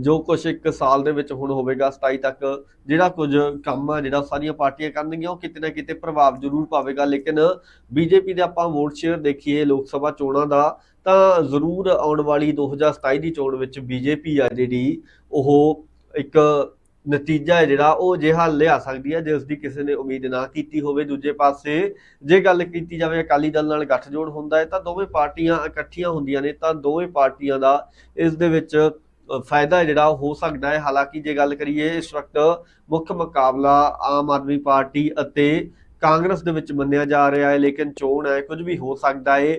A: ਜੋ ਕੁਝ ਇੱਕ ਸਾਲ ਦੇ ਵਿੱਚ ਹੁਣ ਹੋਵੇਗਾ 27 ਤੱਕ, ਜਿਹੜਾ ਕੁਝ ਕੰਮ ਆ, ਜਿਹੜਾ ਸਾਰੀਆਂ ਪਾਰਟੀਆਂ ਕਰਨਗੀਆਂ, ਉਹ ਕਿਤੇ ਨਾ ਕਿਤੇ ਪ੍ਰਭਾਵ ਜ਼ਰੂਰ ਪਾਵੇਗਾ। ਲੇਕਿਨ ਬੀਜੇਪੀ ਦੇ ਆਪਾਂ ਵੋਟ ਸ਼ੇਅਰ ਦੇਖੀਏ ਲੋਕ ਸਭਾ ਚੋਣਾਂ ਦਾ, ਤਾਂ ਜ਼ਰੂਰ ਆਉਣ ਵਾਲੀ 2027 ਦੀ ਚੋਣ ਵਿੱਚ ਬੀਜੇਪੀ ਆ ਜਿਹੜੀ, ਉਹ ਇੱਕ ਨਤੀਜਾ ਹੈ ਜਿਹੜਾ, ਉਹ ਜਿਹਾ ਲਿਆ ਸਕਦੀ ਹੈ ਜਿਸ ਦੀ ਕਿਸੇ ਨੇ ਉਮੀਦ ਨਾ ਕੀਤੀ ਹੋਵੇ। ਦੂਜੇ ਪਾਸੇ ਜੇ ਗੱਲ ਕੀਤੀ ਜਾਵੇ ਅਕਾਲੀ ਦਲ ਨਾਲ ਗੱਠਜੋੜ ਹੁੰਦਾ ਹੈ, ਤਾਂ ਦੋਵੇਂ ਪਾਰਟੀਆਂ ਇਕੱਠੀਆਂ ਹੁੰਦੀਆਂ ਨੇ, ਤਾਂ ਦੋਵੇਂ ਪਾਰਟੀਆਂ ਦਾ ਇਸ ਦੇ ਵਿੱਚ ਫਾਇਦਾ ਜਿਹੜਾ ਉਹ ਹੋ ਸਕਦਾ ਹੈ। ਹਾਲਾਂਕਿ ਜੇ ਗੱਲ ਕਰੀਏ, ਇਸ ਵਕਤ ਮੁੱਖ ਮੁਕਾਬਲਾ ਆਮ ਆਦਮੀ ਪਾਰਟੀ ਅਤੇ ਕਾਂਗਰਸ ਦੇ ਵਿੱਚ ਮੰਨਿਆ ਜਾ ਰਿਹਾ ਹੈ, ਲੇਕਿਨ ਚੋਣ ਹੈ ਕੁਝ ਵੀ ਹੋ ਸਕਦਾ ਹੈ।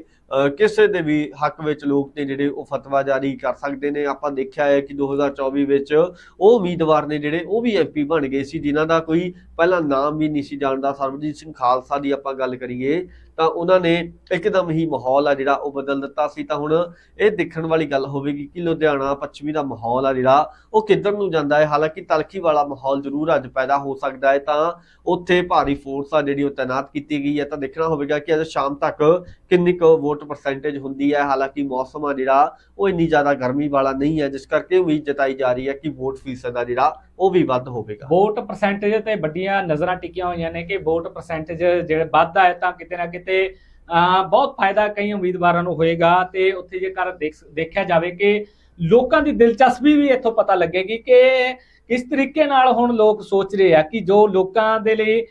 A: ਕਿਸੇ ਦੇ ਵੀ ਹੱਕ ਵਿੱਚ ਲੋਕ ਨੇ ਜਿਹੜੇ ਉਹ ਫਤਵਾ ਜਾਰੀ ਕਰ ਸਕਦੇ ਨੇ। ਆਪਾਂ ਦੇਖਿਆ ਹੈ ਕਿ 2024 ਵਿੱਚ ਉਹ ਉਮੀਦਵਾਰ ਨੇ ਜਿਹੜੇ, ਉਹ ਵੀ ਐਮਪੀ ਬਣ ਗਏ ਸੀ, ਜਿਨ੍ਹਾਂ ਦਾ ਕੋਈ ਪਹਿਲਾਂ ਨਾਮ ਵੀ ਨਹੀਂ ਸੀ ਜਾਣਦਾ। ਸਰਬਜੀਤ ਸਿੰਘ ਖਾਲਸਾ ਦੀ ਆਪਾਂ ਗੱਲ ਕਰੀਏ ਤਾਂ ਉਹਨਾਂ ਨੇ ਇੱਕਦਮ ਹੀ ਮਾਹੌਲ ਆ ਜਿਹੜਾ, ਉਹ ਬਦਲ ਦਿੱਤਾ ਸੀ। ਤਾਂ ਹੁਣ ਇਹ ਦੇਖਣ ਵਾਲੀ ਗੱਲ ਹੋਵੇਗੀ ਕਿ ਲੁਧਿਆਣਾ ਪੱਛਮੀ ਦਾ ਮਾਹੌਲ ਆ ਜਿਹੜਾ, ਉਹ ਕਿੱਧਰ ਨੂੰ ਜਾਂਦਾ ਹੈ। ਹਾਲਾਂਕਿ ਤਲਖੀ ਵਾਲਾ ਮਾਹੌਲ ਜ਼ਰੂਰ ਅੱਜ ਪੈਦਾ ਹੋ ਸਕਦਾ ਹੈ। ਤਾਂ ਉੱਥੇ ਭਾਰੀ ਫੋਰਸ ਆ ਜਿਹੜੀ ਉਹ ਤਾਇਨਾਤ ਕੀਤੀ ਗਈ ਹੈ। ਤਾਂ ਦੇਖਣਾ ਹੋਵੇਗਾ ਕਿ ਅੱਜ ਸ਼ਾਮ ਤੱਕ ਕਿੰਨੀ ਕੁ ਵੋਟ ਪਰਸੈਂਟੇਜ ਹੁੰਦੀ ਹੈ। ਹਾਲਾਂਕਿ ਮੌਸਮ ਆ ਜਿਹੜਾ, ਉਹ ਇੰਨੀ ਜ਼ਿਆਦਾ ਗਰਮੀ ਵਾਲਾ ਨਹੀਂ ਹੈ, ਜਿਸ ਕਰਕੇ ਉਮੀਦ ਜਤਾਈ ਜਾ ਰਹੀ ਹੈ ਕਿ ਵੋਟ ਫੀਸਦ ਆ ਜਿਹੜਾ, ਉਹ ਵੀ ਵੱਧ ਹੋਵੇਗਾ।
B: ਵੋਟ ਪਰਸੈਂਟੇਜ ਤੇ ਵੱਡੀਆਂ ਨਜ਼ਰਾਂ ਟਿਕੀਆਂ ਹੋਈਆਂ ਨੇ ਕਿ ਵੋਟ ਪਰਸੈਂਟੇਜ ਜਿਹੜੇ ਵੱਧਦਾ ਹੈ ਤਾਂ ਕਿਤੇ ਨਾ ਕਿਤੇ ਬਹੁਤ ਫਾਇਦਾ ਕਈ ਉਮੀਦਵਾਰਾਂ ਨੂੰ ਹੋਏਗਾ ਤੇ ਉੱਥੇ ਜੇਕਰ ਦੇਖਿਆ ਜਾਵੇ ਕਿ ਲੋਕਾਂ ਦੀ ਦਿਲਚਸਪੀ ਵੀ ਇੱਥੋਂ ਪਤਾ ਲੱਗੇਗੀ ਕਿ ਕਿਸ ਤਰੀਕੇ ਨਾਲ ਹੁਣ ਲੋਕ ਸੋਚ ਰਹੇ ਆ ਕਿ ਜੋ ਲੋਕਾਂ ਦੇ ਲਈ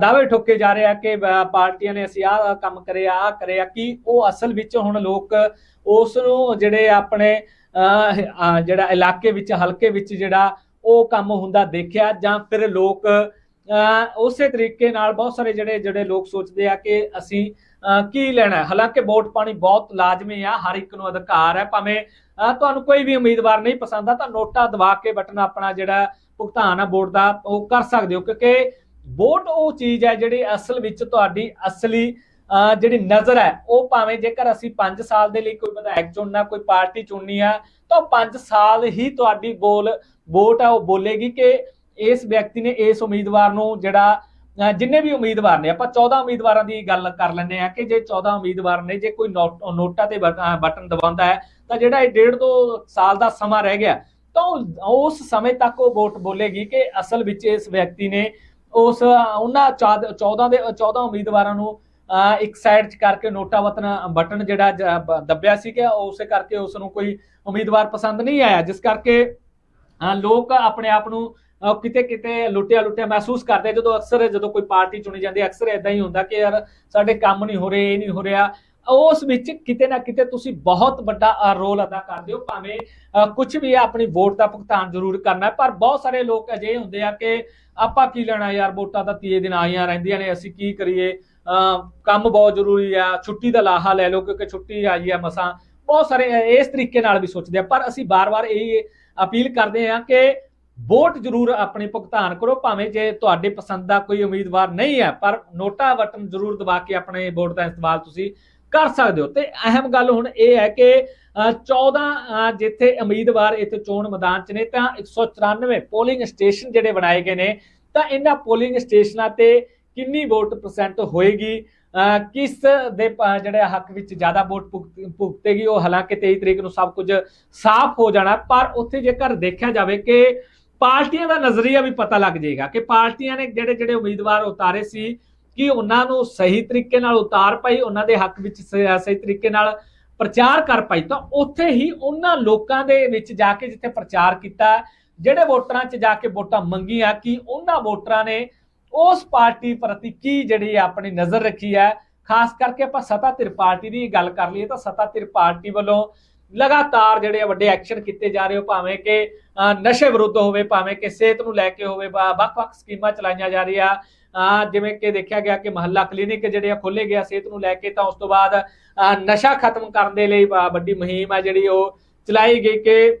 B: ਦਾਅਵੇ ਠੋਕੇ ਜਾ ਰਹੇ ਆ ਕਿ ਪਾਰਟੀਆਂ ਨੇ ਅਸੀਂ ਆਹ ਕੰਮ ਕਰਿਆ ਆਹ ਕਰਿਆ। ਕਿ ਉਹ ਅਸਲ ਵਿੱਚ ਹੁਣ ਲੋਕ ਉਸ ਨੂੰ ਜਿਹੜੇ ਆਪਣੇ ਅਹ, ਜਿਹੜਾ ਇਲਾਕੇ ਵਿੱਚ ਹਲਕੇ ਵਿੱਚ ਜਿਹੜਾ ਉਹ ਕੰਮ ਹੁੰਦਾ ਦੇਖਿਆ ਜਾਂ ਫਿਰ ਲੋਕ ਉਸੇ ਤਰੀਕੇ ਨਾਲ ਬਹੁਤ ਸਾਰੇ ਜਿਹੜੇ ਜਿਹੜੇ ਲੋਕ ਸੋਚਦੇ ਆ ਕਿ ਅਸੀਂ ਅਹ, ਕੀ ਲੈਣਾ ਹਾਲਾਂਕਿ ਵੋਟ ਪਾਣੀ ਬਹੁਤ ਲਾਜ਼ਮੀ ਆ ਹਰ ਇੱਕ ਨੂੰ ਅਧਿਕਾਰ ਹੈ। ਭਾਵੇਂ ਤੁਹਾਨੂੰ ਕੋਈ ਵੀ ਉਮੀਦਵਾਰ ਨਹੀਂ ਪਸੰਦ ਆ ਤਾਂ ਨੋਟਾ ਦਬਾ ਕੇ ਬਟਨ ਆਪਣਾ ਜਿਹੜਾ ਭੁਗਤਾਨ ਆ ਵੋਟ ਦਾ ਉਹ ਕਰ ਸਕਦੇ ਹੋ ਕਿਉਂਕਿ ਵੋਟ ਉਹ ਚੀਜ਼ ਹੈ ਜਿਹੜੀ ਅਸਲ ਵਿੱਚ ਤੁਹਾਡੀ ਅਸਲੀ ਅਹ, ਜਿਹੜੀ ਨਜ਼ਰ ਹੈ ਉਹ ਭਾਵੇਂ ਜੇਕਰ ਅਸੀਂ 5 ਸਾਲ ਦੇ ਲਈ ਕੋਈ ਵਿਧਾਇਕ ਚੁਣਨਾ ਕੋਈ ਪਾਰਟੀ ਚੁਣਨੀ ਆ ਤਾਂ 5 ਸਾਲ ਹੀ ਤੁਹਾਡੀ ਬੋਲ ਵੋਟ ਆ ਉਹ ਬੋਲੇਗੀ ਕਿ ਇਸ ਵਿਅਕਤੀ ਨੇ ਇਸ ਉਮੀਦਵਾਰ ਨੂੰ ਜਿਹੜਾ ਜਿੰਨੇ ਵੀ ਉਮੀਦਵਾਰ ਨੇ ਆਪਾਂ 14 ਉਮੀਦਵਾਰਾਂ ਦੀ ਗੱਲ ਕਰ ਲੈਂਦੇ ਆ ਕਿ ਜੇ 14 ਉਮੀਦਵਾਰ ਨੇ ਜੇ ਕੋਈ ਨੋਟ- ਨੋਟਾ ਤੇ ਬਟ- ਬਟਨ ਦਬਾਉਂਦਾ ਹੈ ਤਾਂ ਜਿਹੜਾ ਇਹ ਡੇਢ ਦੋ ਸਾਲ ਦਾ ਸਮਾਂ ਰਹਿ ਗਿਆ ਤਾਂ ਉਹ- ਉਸ ਸਮੇਂ ਤੱਕ ਉਹ ਵੋਟ ਬੋਲੇਗੀ ਕਿ ਅਸਲ ਵਿੱਚ ਇਸ ਵਿਅਕਤੀ ਨੇ ਉਸ, ਉਹਨਾਂ 14 ਦੇ 14 ਉਮੀਦਵਾਰਾਂ ਨੂੰ ਇੱਕ ਸਾਈਡ 'ਚ ਕਰਕੇ ਨੋਟਾ ਬਟਨ ਬਟਨ ਜਿਹੜਾ ਦੱਬਿਆ ਸੀ ਕਿ ਉਸੇ ਕਰਕੇ ਉਸ ਨੂੰ ਕੋਈ ਉਮੀਦਵਾਰ ਪਸੰਦ ਨਹੀਂ ਆਇਆ, ਜਿਸ ਕਰਕੇ ਅਹ ਲੋਕ ਆਪਣੇ ਆਪ ਨੂੰ ਕਿਤੇ ਕਿਤੇ ਲੁੱਟਿਆ ਲੁੱਟਿਆ ਮਹਿਸੂਸ ਕਰਦੇ ਜਦੋਂ ਅਕਸਰ ਜਦੋਂ ਕੋਈ ਪਾਰਟੀ ਚੁਣੀ ਜਾਂਦੀ ਅਕਸਰ ਇਦਾਂ ਹੀ ਹੁੰਦਾ ਕਿ ਯਾਰ ਸਾਡੇ ਕੰਮ ਨਹੀਂ ਹੋ ਰਹੇ, ਇਹ ਨਹੀਂ ਹੋ ਰਿਹਾ ਉਸ ਵਿੱਚ ਕਿਤੇ ਨਾ ਕਿਤੇ ਤੁਸੀਂ ਬਹੁਤ ਵੱਡਾ ਰੋਲ ਅਦਾ ਕਰਦੇ ਹੋ। ਭਾਵੇਂ ਕੁਝ ਵੀ ਹੈ ਆਪਣੀ ਵੋਟ ਦਾ ਭੁਗਤਾਨ ਜ਼ਰੂਰ ਕਰਨਾ ਪਰ ਬਹੁਤ ਸਾਰੇ ਲੋਕ ਅਜਿਹੇ ਹੁੰਦੇ ਆ ਕਿ ਆਪਾਂ ਕੀ ਲੈਣਾ ਯਾਰ, ਵੋਟਾਂ ਤਾਂ ਤੀਏ ਦਿਨ ਆਈਆਂ ਰਹਿੰਦੀਆਂ ਨੇ, ਅਸੀਂ ਕੀ ਕਰੀਏ? ਅਹ ਕੰਮ ਬਹੁਤ ਜ਼ਰੂਰੀ ਆ, ਛੁੱਟੀ ਦਾ ਲਾਹਾ ਲੈ ਲਓ, ਕਿਉਂਕਿ ਛੁੱਟੀ ਆਈ ਆ ਮਸਾਂ। ਬਹੁਤ ਸਾਰੇ ਇਸ ਤਰੀਕੇ ਨਾਲ ਵੀ ਸੋਚਦੇ ਆ, ਪਰ ਅਸੀਂ ਬਾਰ-ਬਾਰ ਇਹ ਅਪੀਲ ਕਰਦੇ ਆ ਕਿ ਵੋਟ ਜ਼ਰੂਰ ਆਪਣੀ ਭੁਗਤਾਨ ਕਰੋ, ਭਾਵੇਂ ਜੇ ਤੁਹਾਡੇ ਪਸੰਦ ਦਾ ਕੋਈ ਉਮੀਦਵਾਰ ਨਹੀਂ ਹੈ, ਪਰ ਨੋਟਾ ਬਟਨ ਜ਼ਰੂਰ ਦਬਾ ਕੇ ਆਪਣੇ ਵੋਟ ਦਾ ਇਸਤੇਮਾਲ ਤੁਸੀਂ ਕਰ ਸਕਦੇ ਹੋ। ਤੇ ਅਹਿਮ ਗੱਲ ਹੁਣ ਇਹ ਹੈ ਕਿ ਅ, 14 ਜਿੱਥੇ ਉਮੀਦਵਾਰ ਇੱਥੇ ਚੋਣ ਮੈਦਾਨ 'ਚ ਨੇ ਤਾਂ 194 ਪੋਲਿੰਗ ਸਟੇਸ਼ਨ ਜਿਹੜੇ ਬਣਾਏ ਗਏ ਨੇ ਤਾਂ ਇਹਨਾਂ ਪੋਲਿੰਗ ਸਟੇਸ਼ਨਾਂ ਤੇ ਕਿੰਨੀ ਵੋਟ ਪਰਸੈਂਟ ਹੋਏਗੀ? ਅ, ਕਿਸ ਦੇ ਜਿਹੜੇ ਹੱਕ ਵਿੱਚ ਜ਼ਿਆਦਾ ਵੋਟ ਭੁਗਤ- ਭੁਗਤੇਗੀ ਉਹ ਹਾਲਾਂਕਿ 23 ਤਰੀਕ ਨੂੰ ਸਭ ਕੁਝ ਸਾਫ਼ ਹੋ ਜਾਣਾ ਪਰ ਉੱਥੇ ਜੇਕਰ ਦੇਖਿਆ ਜਾਵੇ ਕਿ ਪਾਰਟੀਆਂ ਦਾ ਨਜ਼ਰੀਆ ਵੀ ਪਤਾ ਲੱਗ ਜਾਏਗਾ ਕਿ ਪਾਰਟੀਆਂ ਨੇ ਜਿਹੜੇ ਜਿਹੜੇ ਉਮੀਦਵਾਰ ਉਤਾਰੇ ਸੀ ਕਿ ਉਹਨਾਂ ਨੂੰ ਸਹੀ ਤਰੀਕੇ ਨਾਲ ਉਤਾਰ ਪਾਈ ਉਹਨਾਂ ਦੇ ਹੱਕ ਵਿੱਚ ਸ- ਸਹੀ ਤਰੀਕੇ ਨਾਲ ਪ੍ਰਚਾਰ ਕਰ ਪਾਈ ਤਾਂ ਉੱਥੇ ਹੀ ਉਹਨਾਂ ਲੋਕਾਂ ਦੇ ਵਿੱਚ ਜਾ ਕੇ ਜਿੱਥੇ ਪ੍ਰਚਾਰ ਕੀਤਾ ਜਿਹੜੇ ਵੋਟਰਾਂ 'ਚ ਜਾ ਕੇ ਵੋਟਾਂ ਮੰਗੀਆਂ ਕਿ ਉਹਨਾਂ ਵੋਟਰਾਂ ਨੇ ਉਸ ਪਾਰਟੀ ਪ੍ਰਤੀ ਕੀ ਜਿਹੜੀ ਆਪਣੀ ਨਜ਼ਰ ਰੱਖੀ ਹੈ? ਖਾਸ ਕਰਕੇ ਆਪਾਂ ਸਤਾ ਧਿਰ ਪਾਰਟੀ ਦੀ ਗੱਲ ਕਰ ਲਈਏ ਤਾਂ ਸੱਤਾਧਿਰ ਪਾਰਟੀ ਵੱਲੋਂ ਲਗਾਤਾਰ ਜਿਹੜੇ ਆ ਵੱਡੇ ਐਕਸ਼ਨ ਕੀਤੇ ਜਾ ਰਹੇ ਹੋ ਭਾਵੇਂ ਕਿ ਅਹ, ਨਸ਼ੇ ਵਿਰੁੱਧ ਹੋਵੇ ਭਾਵੇਂ ਕਿ ਸਿਹਤ ਨੂੰ ਲੈ ਕੇ ਹੋਵੇ ਵੱਖ-ਵੱਖ ਸਕੀਮਾਂ ਚਲਾਈਆਂ ਜਾ ਰਹੀਆਂ ਜਿਵੇਂ ਕਿ ਦੇਖਿਆ ਗਿਆ ਕਿ ਮਹੱਲਾ ਕਲੀਨਿਕ ਜਿਹੜੇ ਆ ਖੋਲੇ ਗਿਆ ਸਿਹਤ ਨੂੰ ਲੈ ਕੇ ਤਾਂ ਉਸ ਤੋਂ ਬਾਅਦ ਨਸ਼ਾ ਖਤਮ ਕਰਨ ਦੇ ਲਈ ਵੱਡੀ ਮੁਹਿੰਮ ਆ ਜਿਹੜੀ ਉਹ ਚਲਾਈ ਗਈ ਕਿ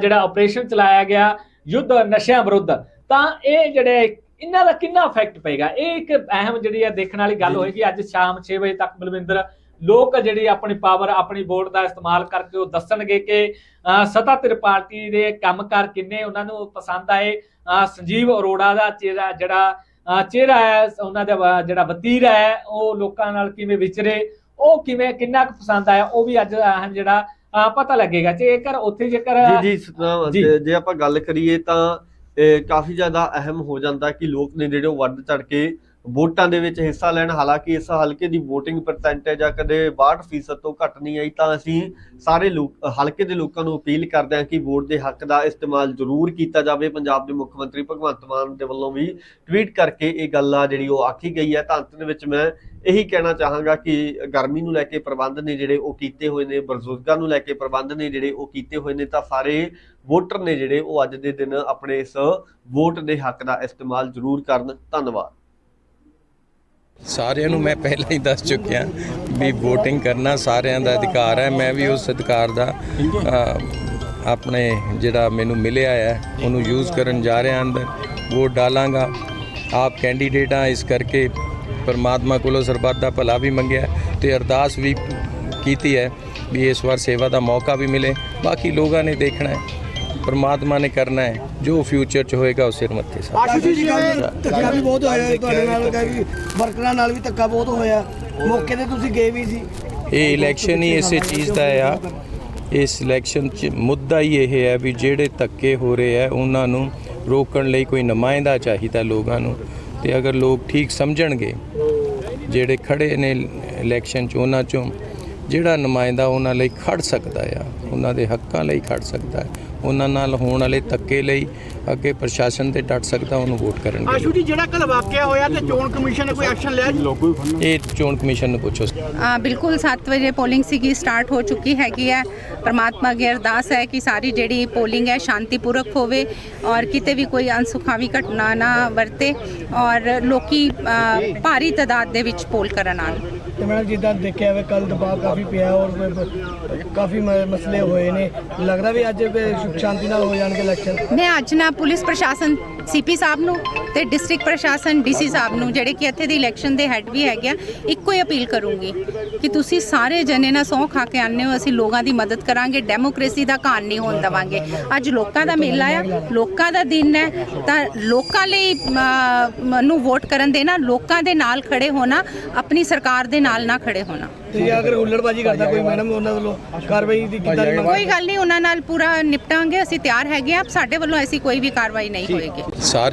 B: ਜਿਹੜਾ ਆਪਰੇਸ਼ਨ ਚਲਾਇਆ ਗਿਆ ਯੁੱਧ ਨਸ਼ਿਆਂ ਵਿਰੁੱਧ। ਤਾਂ ਇਹ ਜਿਹੜੇ ਇਹਨਾਂ ਦਾ ਕਿੰਨਾ ਇਫੈਕਟ ਪਏਗਾ? ਇਹ ਇੱਕ ਅਹਿਮ ਜਿਹੜੀ ਆ ਦੇਖਣ ਵਾਲੀ ਗੱਲ। ਹੋਏਗੀ ਅੱਜ ਸ਼ਾਮ 6 ਵਜੇ ਤੱਕ ਬਲਵਿੰਦਰ ਲੋਕ ਜਿਹੜੀ ਆਪਣੀ ਪਾਵਰ ਆਪਣੀ ਵੋਟ ਦਾ ਇਸਤੇਮਾਲ ਕਰਕੇ ਉਹ ਦੱਸਣਗੇ ਕਿ ਅਹ, ਸੱਤਾਧਿਰ ਪਾਰਟੀ ਦੇ ਕੰਮਕਾਰ ਕਿੰਨੇ ਉਹਨਾਂ ਨੂੰ ਪਸੰਦ ਆਏ। ਸੰਜੀਵ ਅਰੋੜਾ ਦਾ ਜਿਹੜਾ ਚਿਹਰਾ ਹੈ ਉਹਨਾਂ ਦਾ ਜਿਹੜਾ ਵਤੀਰ ਹੈ ਉਹ ਲੋਕਾਂ ਨਾਲ ਕਿਵੇਂ ਵਿਚਰੇ ਉਹ ਕਿਵੇਂ ਕਿੰਨਾ ਕੁ ਪਸੰਦ ਆਇਆ ਉਹ ਵੀ ਅੱਜ ਜਿਹੜਾ ਪਤਾ ਲੱਗੇਗਾ ਜੇਕਰ ਉੱਥੇ ਜੇਕਰ
A: ਜੀ ਜੀ
B: ਜੀ।
A: ਆਪਾਂ ਗੱਲ ਕਰੀਏ ਤਾਂ ਕਾਫੀ ਜ਼ਿਆਦਾ ਅਹਿਮ ਹੋ ਜਾਂਦਾ ਕਿ ਲੋਕ ਨੇ ਜਿਹੜੇ ਵੱਧ ਚੜ ਕੇ ਵੋਟਾਂ ਦੇ ਵਿੱਚ ਹਿੱਸਾ ਲੈਣ, ਹਾਲਾਂਕਿ ਇਸ ਹਲਕੇ ਦੀ VOTING ਪਰਸੈਂਟੇਜ ਆ, ਕਦੇ 62% ਤੋਂ ਘੱਟ ਨਹੀਂ ਆਈ, ਤਾਂ ਅਸੀਂ ਸਾਰੇ ਲੋਕ, ਹਲਕੇ ਦੇ ਲੋਕਾਂ ਨੂੰ ਅਪੀਲ ਕਰਦੇ ਹਾਂ ਕਿ ਵੋਟ ਦੇ ਹੱਕ ਦਾ ਇਸਤੇਮਾਲ ਜ਼ਰੂਰ ਕੀਤਾ ਜਾਵੇ। ਪੰਜਾਬ ਦੇ ਮੁੱਖ ਮੰਤਰੀ ਭਗਵੰਤ ਮਾਨ ਦੇ ਵੱਲੋਂ ਵੀ ਟਵੀਟ ਕਰਕੇ ਇਹ ਗੱਲ ਆ ਜਿਹੜੀ ਉਹ ਆਖੀ ਗਈ ਹੈ। ਤਾਂ ਅੰਤ ਦੇ ਵਿੱਚ ਮੈਂ ਇਹੀ ਕਹਿਣਾ ਚਾਹਾਂਗਾ ਕਿ ਗਰਮੀ ਨੂੰ ਲੈ ਕੇ ਪ੍ਰਬੰਧ ਨੇ ਜਿਹੜੇ ਉਹ ਕੀਤੇ ਹੋਏ ਨੇ, ਬਜ਼ੁਰਗਾਂ ਨੂੰ ਲੈ ਕੇ ਪ੍ਰਬੰਧ ਨੇ ਜਿਹੜੇ ਉਹ ਕੀਤੇ ਹੋਏ ਨੇ, ਤਾਂ ਸਾਰੇ ਵੋਟਰ ਨੇ ਜਿਹੜੇ ਉਹ ਅੱਜ ਦੇ ਦਿਨ ਆਪਣੇ ਇਸ ਵੋਟ ਦੇ ਹੱਕ ਦਾ ਇਸਤੇਮਾਲ ਜ਼ਰੂਰ ਕਰਨ। ਧੰਨਵਾਦ।
C: ਸਾਰਿਆਂ ਨੂੰ ਮੈਂ ਪਹਿਲਾਂ ਹੀ ਦੱਸ ਚੁੱਕਿਆ ਵੀ VOTING ਕਰਨਾ ਸਾਰਿਆਂ ਦਾ ਅਧਿਕਾਰ ਹੈ। ਮੈਂ ਵੀ ਉਸ ਅਧਿਕਾਰ ਦਾ ਆਪਣੇ ਜਿਹੜਾ ਮੈਨੂੰ ਮਿਲਿਆ ਹੈ, ਉਹਨੂੰ ਯੂਜ਼ ਕਰਨ ਜਾ ਰਿਹਾ ਅੰਦਰ ਵੋਟ ਡਾਲਾਂਗਾ। ਆਪ ਕੈਂਡੀਡੇਟ ਆ ਇਸ ਕਰਕੇ ਪਰਮਾਤਮਾ ਕੋਲੋਂ ਸਰਬੱਤ ਦਾ ਭਲਾ ਵੀ ਮੰਗਿਆ ਤੇ ਅਰਦਾਸ ਵੀ ਕੀਤੀ ਹੈ ਵੀ ਇਸ ਵਾਰ ਸੇਵਾ ਦਾ ਮੌਕਾ ਵੀ ਮਿਲੇ। ਬਾਕੀ ਲੋਕਾਂ ਨੇ ਦੇਖਣਾ ਹੈ। ਪਰਮਾਤਮਾ ਨੇ ਕਰਨਾ ਹੈ ਜੋ ਫਿਊਚਰ 'ਚ ਹੋਏਗਾ ਉਹ ਸਿਰ ਮੱਥੇ ਸਾ
D: ਆਸ਼ੂ ਜੀ ਧੱਕਾ ਵੀ ਬਹੁਤ ਹੋਇਆ ਤੁਹਾਡੇ ਨਾਲ ਕਹਿ ਵੀ ਵਰਕਰਾਂ ਨਾਲ ਵੀ ਧੱਕਾ ਬਹੁਤ ਹੋਇਆ। ਮੌਕੇ ਤੇ ਤੁਸੀਂ ਗਏ ਵੀ ਸੀ।
C: ਇਹ ਇਲੈਕਸ਼ਨ ਹੀ ਇਸੇ ਚੀਜ਼ ਦਾ ਆ। ਇਸ ਇਲੈਕਸ਼ਨ 'ਚ ਮੁੱਦਾ ਹੀ ਇਹ ਹੈ ਵੀ ਜਿਹੜੇ ਧੱਕੇ ਹੋ ਰਹੇ ਆ ਉਹਨਾਂ ਨੂੰ ਰੋਕਣ ਲਈ ਕੋਈ ਨੁਮਾਇੰਦਾ ਚਾਹੀਦਾ ਲੋਕਾਂ ਨੂੰ। ਤੇ ਅਗਰ ਲੋਕ ਠੀਕ ਸਮਝਣਗੇ ਜਿਹੜੇ ਖੜੇ ਨੇ ਇਲੈਕਸ਼ਨ 'ਚ ਉਹਨਾਂ 'ਚੋਂ ਜਿਹੜਾ ਨੁਮਾਇੰਦਾ ਉਹਨਾਂ ਲਈ ਖੜ ਸਕਦਾ ਆ ਉਹਨਾਂ ਦੇ ਹੱਕਾਂ ਲਈ ਖੜ ਸਕਦਾ। ਹੈ ਉਹਨਾਂ ਨਾਲ ਹੋਣ ਵਾਲੇ ਧੱਕੇ ਲਈ ਅੱਗੇ ਪ੍ਰਸ਼ਾਸਨ ਤੇ ਡਟ ਸਕਦਾ ਉਹਨੂੰ ਵੋਟ ਕਰਨਗੇ
D: ਆਸ਼ੂ ਜੀ ਜਿਹੜਾ ਕੱਲ ਵਾਕਿਆ ਹੋਇਆ ਤੇ ਚੋਣ ਕਮਿਸ਼ਨ ਨੇ ਕੋਈ ਐਕਸ਼ਨ ਲਿਆ ਜੀ?
C: ਇਹ ਚੋਣ ਕਮਿਸ਼ਨ ਨੂੰ ਪੁੱਛੋ।
E: ਆ ਬਿਲਕੁਲ 7 ਵਜੇ ਪੋਲਿੰਗ ਸੀਗੀ ਸਟਾਰਟ ਹੋ ਚੁੱਕੀ ਹੈਗੀ ਹੈ। ਪਰਮਾਤਮਾ ਅੱਗੇ ਅਰਦਾਸ ਹੈ ਕਿ ਸਾਰੀ ਜਿਹੜੀ ਪੋਲਿੰਗ ਹੈ ਸ਼ਾਂਤੀਪੂਰਕ ਹੋਵੇ ਔਰ ਕਿਤੇ ਵੀ ਕੋਈ ਅਨਸੁਖਾਵੀ ਘਟਨਾ ਨਾ ਵਰਤੇ ਔਰ ਲੋਕੀ ਭਾਰੀ ਤਾਦਾਦ ਦੇ ਵਿੱਚ ਪੋਲ ਕਰਨ ਆਉਣ।
D: ਤੇ ਮੈਡਮ ਜਿੱਦਾਂ ਦੇਖਿਆ ਵੇ ਕੱਲ ਦਬਾਅ ਕਾਫੀ ਪਿਆ ਔਰ ਕਾਫੀ ਮਸਲੇ ਹੋਏ ਨੇ। ਲੱਗਦਾ ਵੀ ਅੱਜ ਸੁਖ ਸ਼ਾਂਤੀ ਨਾਲ ਹੋ ਜਾਣਗੇ ਇਲੈਕਸ਼ਨ
E: ਮੈਂ ਅੱਜ ਨਾ ਪੁਲਿਸ ਪ੍ਰਸ਼ਾਸਨ ਸੀਪੀ ਸਾਹਿਬ ਨੂੰ ਤੇ ਡਿਸਟ੍ਰਿਕਟ ਪ੍ਰਸ਼ਾਸਨ ਡੀਸੀ ਸਾਹਿਬ ਨੂੰ ਜਿਹੜੇ ਕਿ ਇੱਥੇ ਦੇ ਇਲੈਕਸ਼ਨ ਦੇ ਹੈੱਡ ਵੀ ਹੈਗੇ ਆ ਇੱਕੋ ਹੀ ਅਪੀਲ ਕਰੂੰਗੀ ਕਿ ਤੁਸੀਂ ਸਾਰੇ ਜਣੇ ਨਾ ਸਹੁੰ ਖਾ ਕੇ ਆਨੇ ਹੋ ਅਸੀਂ ਲੋਕਾਂ ਦੀ ਮਦਦ ਕਰਾਂਗੇ ਡੈਮੋਕ੍ਰੇਸੀ ਦਾ ਘਾਣ ਨਹੀਂ ਹੋਣ ਦੇਵਾਂਗੇ। ਅੱਜ ਲੋਕਾਂ ਦਾ ਮੇਲਾ ਆ ਲੋਕਾਂ ਦਾ ਦਿਨ ਹੈ ਤਾਂ ਲੋਕਾਂ ਲਈ ਅਮ, ਨੂੰ ਵੋਟ ਕਰਨ ਦੇਣਾ ਲੋਕਾਂ ਦੇ ਨਾਲ ਖੜੇ ਹੋਣਾ ਆਪਣੀ ਸਰਕਾਰ ਦੇ ਨਾਲ ਨਾ ਖੜੇ ਹੋਣਾ।
D: ਤੇ ਅਗਰ ਹੁੱਲੜਬਾਜੀ ਕਰਦਾ ਕੋਈ ਮੈਡਮ ਉਹਨਾਂ ਵੱਲੋਂ ਕਾਰਵਾਈ ਦੀ ਕਿੱਦਾਂ ਦੀ ਮੰਗ
E: ਕੋਈ ਗੱਲ ਨਹੀਂ ਉਹਨਾਂ ਨਾਲ ਪੂਰਾ ਨਿਪਟਾਂਗੇ ਅਸੀਂ ਤਿਆਰ ਹੈਗੇ ਆ ਸਾਡੇ ਵੱਲੋਂ ਐਸੀ ਕੋਈ ਵੀ ਕਾਰਵਾਈ ਨਹੀਂ ਹੋਏਗੀ।
C: ਸਾਰੇ